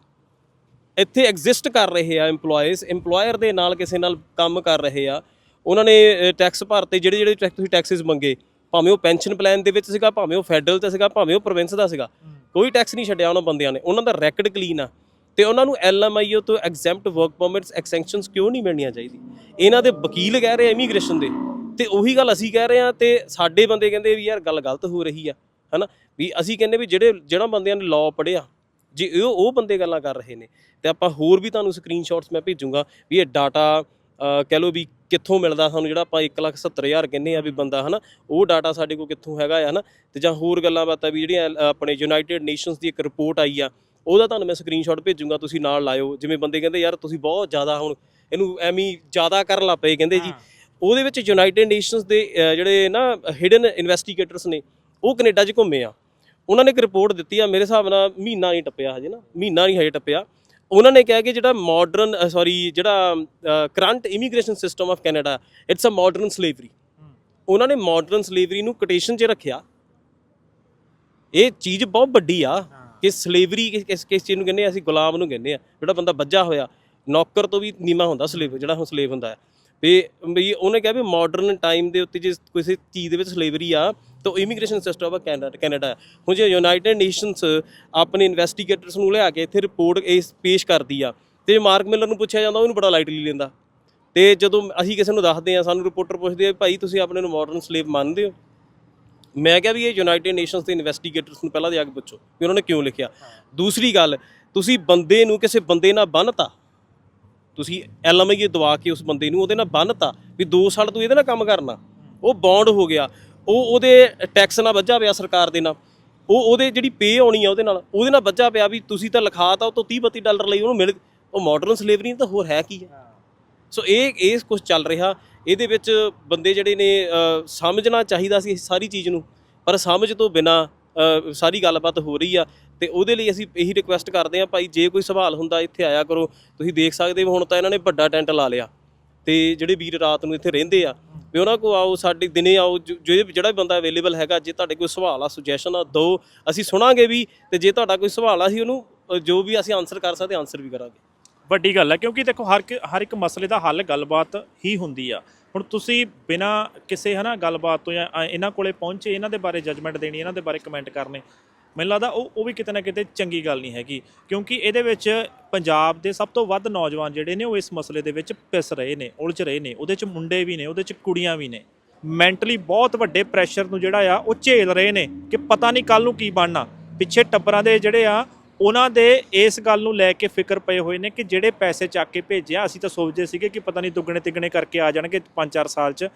ਇੱਥੇ ਐਗਜ਼ਿਸਟ ਕਰ ਰਹੇ ਆ EMPLOYEES, EMPLOYER ਦੇ ਨਾਲ ਕਿਸੇ ਨਾਲ ਕੰਮ ਕਰ ਰਹੇ ਆ, ਉਹਨਾਂ ਨੇ ਟੈਕਸ ਭਰਤੇ, ਜਿਹੜੇ ਜਿਹੜੇ ਟੈਕਸ ਤੁਸੀਂ ਟੈਕਸਸ ਮੰਗੇ, ਭਾਵੇਂ ਉਹ ਪੈਨਸ਼ਨ ਪਲਾਨ ਦੇ ਵਿੱਚ ਸੀਗਾ, ਭਾਵੇਂ ਉਹ ਫੈਡਰਲ ਤੇ ਸੀਗਾ, ਭਾਵੇਂ ਉਹ ਪ੍ਰੋਵਿੰਸ ਦਾ ਸੀਗਾ ਕੋਈ ਟੈਕਸ ਨਹੀਂ ਛੱਡਿਆ ਉਹਨਾਂ ਬੰਦਿਆਂ ਨੇ। ਉਹਨਾਂ ਦਾ ਰੈਕਡ ਕਲੀਨ ਆ। ਤੇ ਉਹਨਾਂ ਨੂੰ ਐਲਐਮਆਈਓ ਤੋਂ ਐਗਜ਼ੈਂਪਟ ਵਰਕ ਪਰਮਿਟਸ ਐਕਸਟੈਂਸ਼ਨਸ ਕਿਉਂ ਨਹੀਂ ਮਿਲਣੀਆਂ ਚਾਹੀਦੀ? ਇਹਨਾਂ ਦੇ ਵਕੀਲ ਕਹਿ ਰਹੇ ਇਮੀਗ੍ਰੇਸ਼ਨ ਦੇ। ਤੇ ਉਹੀ ਗੱਲ ਅਸੀਂ ਕਹਿ ਰਹੇ ਆ ਤੇ ਸਾਡੇ ਬੰਦੇ ਕਹਿੰਦੇ ਵੀ ਯਾਰ ਗੱਲ ਗਲਤ ਹੋ ਰਹੀ ਆ, ਹਨਾ? ਵੀ ਅਸੀਂ ਕਹਿੰਦੇ ਵੀ ਜਿਹੜੇ, ਜਿਹੜਾ ਬੰਦਿਆਂ ਨੇ ਲਾਅ ਪੜ੍ਹਿਆ, ਜੇ ਉਹ ਉਹ ਬੰਦੇ ਗੱਲਾਂ ਕਰ ਰਹੇ ਨੇ। ਤੇ ਆਪਾਂ ਹੋਰ ਵੀ ਤੁਹਾਨੂੰ ਸਕਰੀਨਸ਼ਾਟਸ ਮੈਂ ਭੇਜੂੰਗਾ ਵੀ ਇਹ ਡਾਟਾ ਕਹਿ ਲਓ ਵੀ ਕਿੱਥੋਂ ਮਿਲਦਾ ਸਾਨੂੰ ਜਿਹੜਾ ਆਪਾਂ 170000 ਕਹਿੰਦੇ ਆ ਵੀ ਬੰਦਾ ਹਨਾ ਉਹ ਡਾਟਾ ਸਾਡੇ ਕੋਲ ਕਿੱਥੋਂ ਹੈਗਾ ਆ ਹਨਾ ਤੇ ਜਾਂ ਹੋਰ ਗੱਲਾਂ ਬਾਤਾਂ ਵੀ ਜਿਹੜੀਆਂ ਆਪਣੇ ਯੂਨਾਈਟਿਡ ਨੇਸ਼ਨਸ ਦੀ ਇੱਕ ਰਿਪੋਰਟ ਆਈ ਆ ਉਹਦਾ ਤੁਹਾਨੂੰ ਮੈਂ ਸਕਰੀਨਸ਼ਾਟ ਭੇਜੂੰਗਾ ਤੁਸੀਂ ਨਾਲ ਲਾਇਓ ਜਿਵੇਂ ਬੰਦੇ ਕਹਿੰਦੇ ਯਾਰ ਤੁਸੀਂ ਬਹੁਤ ਜ਼ਿਆਦਾ ਹੁਣ ਇਹਨੂੰ ਐਵੇਂ ਜ਼ਿਆਦਾ ਕਰਨ ਲੱਗ ਪਏ ਕਹਿੰਦੇ ਜੀ ਉਹਦੇ ਵਿੱਚ ਯੂਨਾਈਟਿਡ ਨੇਸ਼ਨਸ ਦੇ ਜਿਹੜੇ ਨਾ ਹਿਡਨ ਇਨਵੈਸਟੀਗੇਟਰਸ ਨੇ ਉਹ ਕੈਨੇਡਾ 'ਚ ਘੁੰਮੇ ਆ ਉਹਨਾਂ ਨੇ ਇੱਕ ਰਿਪੋਰਟ ਦਿੱਤੀ ਆ ਮੇਰੇ ਹਿਸਾਬ ਨਾਲ ਮਹੀਨਾ ਨਹੀਂ ਟੱਪਿਆ ਹਜੇ ਨਾ ਮਹੀਨਾ ਨਹੀਂ ਹਜੇ ਟੱਪਿਆ ਉਹਨਾਂ ਨੇ ਕਿਹਾ ਕਿ ਜਿਹੜਾ ਮਾਡਰਨ ਸੌਰੀ ਜਿਹੜਾ current immigration system of Canada it's a modern slavery ਉਹਨਾਂ ਨੇ ਮਾਡਰਨ ਸਲੇਵਰੀ ਨੂੰ ਕੋਟੇਸ਼ਨ 'ਚ ਰੱਖਿਆ। ਇਹ ਚੀਜ਼ ਬਹੁਤ ਵੱਡੀ ਆ ਕਿ ਸਲੇਵਰੀ ਕਿਸ ਕਿਸ ਚੀਜ਼ ਨੂੰ ਕਹਿੰਦੇ ਆ ਅਸੀਂ ਗੁਲਾਮ ਨੂੰ ਕਹਿੰਦੇ ਆ। ਜਿਹੜਾ ਬੰਦਾ ਬੱਝਾ ਹੋਇਆ ਨੌਕਰ ਤੋਂ ਵੀ ਨੀਮਾ ਹੁੰਦਾ ਸਲੇਵ ਜਿਹੜਾ ਹੁਣ ਸਲੇਵ ਹੁੰਦਾ ਹੈ। ਵੀ ਵੀ ਉਹਨੇ ਕਿਹਾ ਵੀ ਮਾਡਰਨ ਟਾਈਮ ਦੇ ਉੱਤੇ ਜੇ ਕਿਸੇ ਚੀਜ਼ ਦੇ ਵਿੱਚ ਸਲੇਵਰੀ ਆ ਤਾਂ ਇਮੀਗ੍ਰੇਸ਼ਨ ਸਿਸਟਮ ਆ ਕੈਨੇਡਾ ਕੈਨੇਡਾ। ਹੁਣ ਜੇ ਯੂਨਾਈਟਿਡ ਨੇਸ਼ਨਸ ਆਪਣੇ ਇਨਵੈਸਟੀਗੇਟਰਸ ਨੂੰ ਲਿਆ ਕੇ ਇੱਥੇ ਰਿਪੋਰਟ ਇਸ ਪੇਸ਼ ਕਰਦੀ ਆ ਤੇ ਮਾਰਕ ਮਿਲਰ ਨੂੰ ਪੁੱਛਿਆ ਜਾਂਦਾ ਉਹਨੂੰ ਬੜਾ ਲਾਈਟਲੀ ਲੈਂਦਾ। ਤੇ ਜਦੋਂ ਅਸੀਂ ਕਿਸੇ ਨੂੰ ਦੱਸਦੇ ਆ ਸਾਨੂੰ ਰਿਪੋਰਟਰ ਪੁੱਛਦੇ ਆ ਭਾਈ ਤੁਸੀਂ ਆਪਣੇ ਨੂੰ ਮਾਡਰਨ ਸਲੇਵ ਮੰਨਦੇ ਹੋ? ਮੈਂ ਕਿਹਾ ਵੀ ਇਹ ਯੂਨਾਈਟਿਡ ਨੇਸ਼ਨਸ ਦੇ ਇਨਵੈਸਟੀਗੇਟਰਸ ਨੂੰ ਪਹਿਲਾਂ ਜਾ ਕੇ ਪੁੱਛੋ ਵੀ ਉਹਨਾਂ ਨੇ ਕਿਉਂ ਲਿਖਿਆ। ਦੂਸਰੀ ਗੱਲ ਤੁਸੀਂ ਬੰਦੇ ਨੂੰ ਕਿਸੇ ਬੰਦੇ ਨਾਲ ਬੰਨਤਾ ਤੁਸੀਂ ਐਲਐਮਆਈ ਦਵਾ ਕੇ ਉਸ ਬੰਦੇ ਨੂੰ ਉਹਦੇ ਨਾਲ ਬੰਨਤਾ ਵੀ 2 ਸਾਲ ਤੂੰ ਇਹਦੇ ਨਾਲ ਕੰਮ ਕਰਨਾ। ਉਹ ਬੌਂਡ ਹੋ ਗਿਆ। ਉਹ ਉਹਦੇ ਟੈਕਸ ਨਾਲ ਵੱਜਾ ਪਿਆ ਸਰਕਾਰ ਦੇ ਨਾਲ। ਉਹ ਉਹਦੇ ਜਿਹੜੀ ਪੇ ਆਉਣੀ ਆ ਉਹਦੇ ਨਾਲ ਉਹਦੇ ਨਾਲ ਵੱਜਾ ਪਿਆ ਵੀ ਤੁਸੀਂ ਤਾਂ ਲਿਖਾਤਾ ਉਹ ਤੋਂ 30 32 ਡਾਲਰ ਲਈ ਉਹਨੂੰ ਮਿਲ ਉਹ ਮਾਡਰਨ ਸਲੇਵਰੀ ਤਾਂ ਹੋਰ ਹੈ ਕੀ ਹੈ। ਸੋ ਇਹ ਇਹ ਕੁਝ ਚੱਲ ਰਿਹਾ। ਇਹਦੇ ਵਿੱਚ ਬੰਦੇ ਜਿਹੜੇ ਨੇ ਸਮਝਣਾ ਚਾਹੀਦਾ ਸੀ ਸਾਰੀ ਚੀਜ਼ ਨੂੰ। ਪਰ ਸਮਝ ਤੋਂ ਬਿਨਾ ਸਾਰੀ ਗੱਲਬਾਤ ਹੋ ਰਹੀ ਆ। ਤੇ ਉਹਦੇ ਲਈ ਅਸੀਂ ਇਹੀ ਰਿਕੁਐਸਟ ਕਰਦੇ ਆ ਭਾਈ, ਜੇ ਕੋਈ ਸਵਾਲ ਹੁੰਦਾ ਇੱਥੇ ਆਇਆ ਕਰੋ। ਤੁਸੀਂ ਦੇਖ ਸਕਦੇ ਹੋ, ਹੁਣ ਤਾਂ ਇਹਨਾਂ ਨੇ ਵੱਡਾ ਟੈਂਟ ਲਾ ਲਿਆ। ਤੇ ਜਿਹੜੇ ਵੀਰ ਰਾਤ ਨੂੰ ਇੱਥੇ ਰਹਿੰਦੇ ਆ, ਵੀ ਉਹਨਾਂ ਕੋ ਆਓ, ਸਾਡੇ ਦਿਨੇ ਆਓ, ਜੇ, ਜੋ ਜਿਹੜਾ ਵੀ ਬੰਦਾ ਅਵੇਲੇਬਲ ਹੈਗਾ, ਜੇ ਤੁਹਾਡੇ ਕੋਈ ਸਵਾਲ ਆ ਸੁਜੈਸ਼ਨ ਆ ਦਿਓ ਅਸੀਂ ਸੁਣਾਂਗੇ ਵੀ, ਤੇ ਜੇ ਤੁਹਾਡਾ ਕੋਈ ਸਵਾਲ ਆ, ਅਸੀਂ ਉਹਨੂੰ ਜੋ ਵੀ ਅਸੀਂ ਆਨਸਰ ਕਰ ਸਕਦੇ ਆਨਸਰ ਵੀ ਕਰਾਂਗੇ। ਵੱਡੀ ਗੱਲ ਹੈ ਕਿਉਂਕਿ ਦੇਖੋ, ਹਰ ਇੱਕ ਹਰ ਇੱਕ ਮਸਲੇ ਦਾ ਹੱਲ ਗੱਲਬਾਤ ਹੀ ਹੁੰਦੀ ਆ। ਹੁਣ ਤੁਸੀਂ ਬਿਨਾ ਕਿਸੇ, ਹਨਾ, ਗੱਲਬਾਤ ਤੋਂ ਜਾਂ ਇਹਨਾਂ ਕੋਲੇ ਪਹੁੰਚੇ, ਇਹਨਾਂ ਦੇ ਬਾਰੇ ਜੱਜਮੈਂਟ ਦੇਣੀ, ਇਹਨਾਂ ਦੇ ਬਾਰੇ ਕਮੈਂਟ ਕਰਨੇ ਮੈਨੂੰ ਲੱਗਦਾ ਉਹ ਉਹ ਵੀ ਕਿਤੇ ਨਾ ਕਿਤੇ ਚੰਗੀ ਗੱਲ ਨਹੀਂ ਹੈਗੀ, ਕਿਉਂਕਿ ਇਹਦੇ ਵਿੱਚ ਪੰਜਾਬ ਦੇ ਸਭ ਤੋਂ ਵੱਧ ਨੌਜਵਾਨ ਜਿਹੜੇ ਨੇ ਉਹ ਇਸ ਮਸਲੇ ਦੇ ਵਿੱਚ ਪਿਸ ਰਹੇ ਨੇ, ਉਲਝ ਰਹੇ ਨੇ, ਉਹਦੇ 'ਚ ਮੁੰਡੇ ਵੀ ਨੇ, ਉਹਦੇ 'ਚ ਕੁੜੀਆਂ ਵੀ ਨੇ। ਮੈਂਟਲੀ ਬਹੁਤ ਵੱਡੇ ਪ੍ਰੈਸ਼ਰ ਨੂੰ ਜਿਹੜਾ ਆ, ਉਹ ਝੇਲ ਰਹੇ ਨੇ ਕਿ ਪਤਾ ਨਹੀਂ ਕੱਲ ਨੂੰ ਕੀ ਬਣਨਾ। ਪਿੱਛੇ ਟੱਬਰਾਂ ਦੇ ਜਿਹੜੇ ਆ, ਉਹਨਾਂ ਦੇ ਇਸ ਗੱਲ ਨੂੰ ਲੈ ਕੇ ਫਿਕਰ ਪਏ ਹੋਏ ਨੇ ਕਿ ਜਿਹੜੇ ਪੈਸੇ ਚੱਕ ਕੇ ਭੇਜਿਆ, ਅਸੀਂ ਤਾਂ ਸੋਚਦੇ ਸੀਗੇ ਕਿ ਪਤਾ ਨਹੀਂ ਦੁੱਗਣੇ ਤਿੱਗਣੇ ਕਰਕੇ ਆ ਜਾਣਗੇ 5-4 ਸਾਲ 'ਚ।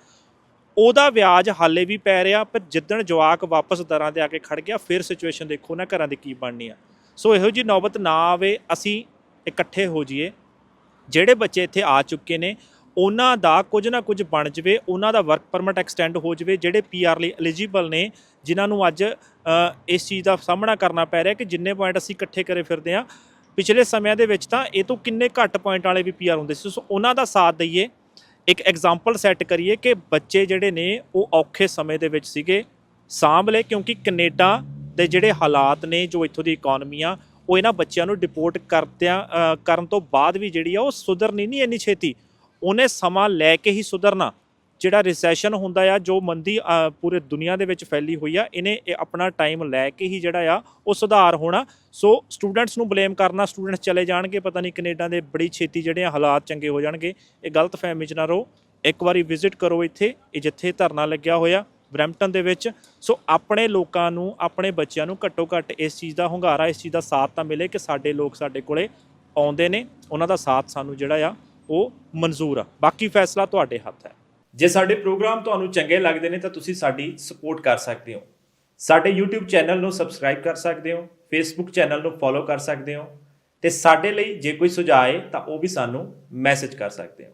ਉਹਦਾ ਵਿਆਜ ਹਾਲੇ ਵੀ ਪੈ ਰਿਹਾ, ਪਰ ਜਿੱਦਣ ਜਵਾਕ ਵਾਪਸ ਦਰਾਂ ਤੇ ਆ ਕੇ ਖੜ ਗਿਆ, ਫਿਰ ਸਿਚੁਏਸ਼ਨ ਦੇਖੋ ਨਾ ਘਰਾਂ ਦੀ ਕੀ ਬਣਨੀ ਆ। ਸੋ ਇਹੋ ਜੀ ਨੌਬਤ ਨਾ ਆਵੇ, ਅਸੀਂ ਇਕੱਠੇ ਹੋ ਜਾਈਏ। ਜਿਹੜੇ ਬੱਚੇ ਇੱਥੇ ਆ ਚੁੱਕੇ ਨੇ, ਉਹਨਾਂ ਦਾ ਕੁਝ ਨਾ ਕੁਝ ਬਣ ਜਵੇ, ਉਹਨਾਂ ਦਾ ਵਰਕ ਪਰਮਿਟ ਐਕਸਟੈਂਡ ਹੋ ਜਵੇ, ਜਿਹੜੇ ਪੀਆਰ ਲਈ ਐਲੀਜੀਬਲ ਨੇ, ਜਿਨ੍ਹਾਂ ਨੂੰ ਅੱਜ ਇਸ ਚੀਜ਼ ਦਾ ਸਾਹਮਣਾ ਕਰਨਾ ਪੈ ਰਿਹਾ ਕਿ ਜਿੰਨੇ ਪੁਆਇੰਟ ਅਸੀਂ ਇਕੱਠੇ ਕਰੇ ਫਿਰਦੇ ਆ, ਪਿਛਲੇ ਸਮਿਆਂ ਦੇ ਵਿੱਚ ਤਾਂ ਇਹ ਤੋਂ ਕਿੰਨੇ ਘੱਟ ਪੁਆਇੰਟ ਵਾਲੇ ਵੀ ਪੀਆਰ ਹੁੰਦੇ ਸੀ। ਸੋ ਉਹਨਾਂ ਦਾ ਸਾਥ ਦਈਏ ਇੱਕ ਐਗਜ਼ਾਮਪਲ ਸੈੱਟ ਕਰੀਏ ਕਿ ਬੱਚੇ ਜਿਹੜੇ ਨੇ ਉਹ ਔਖੇ ਸਮੇਂ ਦੇ ਵਿੱਚ ਸੀਗੇ, ਸਾਂਭ ਲਏ ਕਿਉਂਕਿ ਕੈਨੇਡਾ ਦੇ ਜਿਹੜੇ ਹਾਲਾਤ ਨੇ ਜੋ ਇੱਥੋਂ ਦੀ ਇਕਨੋਮੀ ਆ, ਉਹ ਇਹਨਾਂ ਬੱਚਿਆਂ ਨੂੰ ਡਿਪੋਰਟ ਕਰਦਿਆਂ ਕਰਨ ਤੋਂ ਬਾਅਦ ਵੀ ਜਿਹੜੀ ਆ ਉਹ ਸੁਧਰਨੀ ਨਹੀਂ ਇੰਨੀ ਛੇਤੀ। ਉਹਨੇ ਸਮਾਂ ਲੈ ਕੇ ਹੀ ਸੁਧਰਨਾ। ਜਿਹੜਾ ਰਿਸੈਸ਼ਨ ਹੁੰਦਾ ਆ, ਜੋ ਮੰਦੀ ਪੂਰੇ ਦੁਨੀਆ ਦੇ ਵਿੱਚ ਫੈਲੀ ਹੋਈ ਆ, ਇਹਨੇ ਇਹ ਆਪਣਾ ਟਾਈਮ ਲੈ ਕੇ ਹੀ ਜਿਹੜਾ ਆ, ਉਹ ਸੁਧਾਰ ਹੋਣਾ। ਸੋ ਸਟੂਡੈਂਟਸ ਨੂੰ ਬਲੇਮ ਕਰਨਾ ਸਟੂਡੈਂਟਸ ਚਲੇ ਜਾਣਗੇ, ਪਤਾ ਨਹੀਂ ਕੈਨੇਡਾ ਦੇ ਬੜੀ ਛੇਤੀ ਜਿਹੜੇ ਆ ਹਾਲਾਤ ਚੰਗੇ ਹੋ ਜਾਣਗੇ। ਇਹ ਗਲਤ ਫਹਿਮੀ ਚ ਨਾ ਰਹੋ। ਇੱਕ ਵਾਰੀ ਵਿਜ਼ਿਟ ਕਰੋ ਇੱਥੇ, ਇਹ ਜਿੱਥੇ ਧਰਨਾ ਲੱਗਿਆ ਹੋਇਆ, ਬਰੈਂਪਟਨ ਦੇ ਵਿੱਚ। ਸੋ ਆਪਣੇ ਲੋਕਾਂ ਨੂੰ, ਆਪਣੇ ਬੱਚਿਆਂ ਨੂੰ ਘੱਟੋ ਘੱਟ ਇਸ ਚੀਜ਼ ਦਾ ਹੁੰਗਾਰਾ, ਇਸ ਚੀਜ਼ ਦਾ ਸਾਥ ਤਾਂ ਮਿਲੇ ਕਿ ਸਾਡੇ ਲੋਕ ਸਾਡੇ ਕੋਲੇ ਆਉਂਦੇ ਨੇ। ਉਹਨਾਂ ਦਾ ਸਾਥ ਸਾਨੂੰ ਜਿਹੜਾ ਆ, ਉਹ ਮਨਜ਼ੂਰ ਆ। ਬਾਕੀ ਫੈਸਲਾ ਤੁਹਾਡੇ ਹੱਥ ਹੈ। ਜੇ ਸਾਡੇ ਪ੍ਰੋਗਰਾਮ ਤੁਹਾਨੂੰ ਚੰਗੇ ਲੱਗਦੇ ਨੇ ਤਾਂ ਤੁਸੀਂ ਸਾਡੀ ਸਪੋਰਟ ਕਰ ਸਕਦੇ ਹੋ। ਸਾਡੇ YouTube ਚੈਨਲ ਨੂੰ ਸਬਸਕ੍ਰਾਈਬ ਕਰ ਸਕਦੇ ਹੋ, Facebook ਚੈਨਲ ਨੂੰ ਫੋਲੋ ਕਰ ਸਕਦੇ ਹੋ ਤੇ ਸਾਡੇ ਲਈ ਜੇ ਕੋਈ ਸੁਝਾਅ ਹੈ ਤਾਂ ਉਹ ਵੀ ਸਾਨੂੰ ਮੈਸੇਜ ਕਰ ਸਕਦੇ ਹੋ।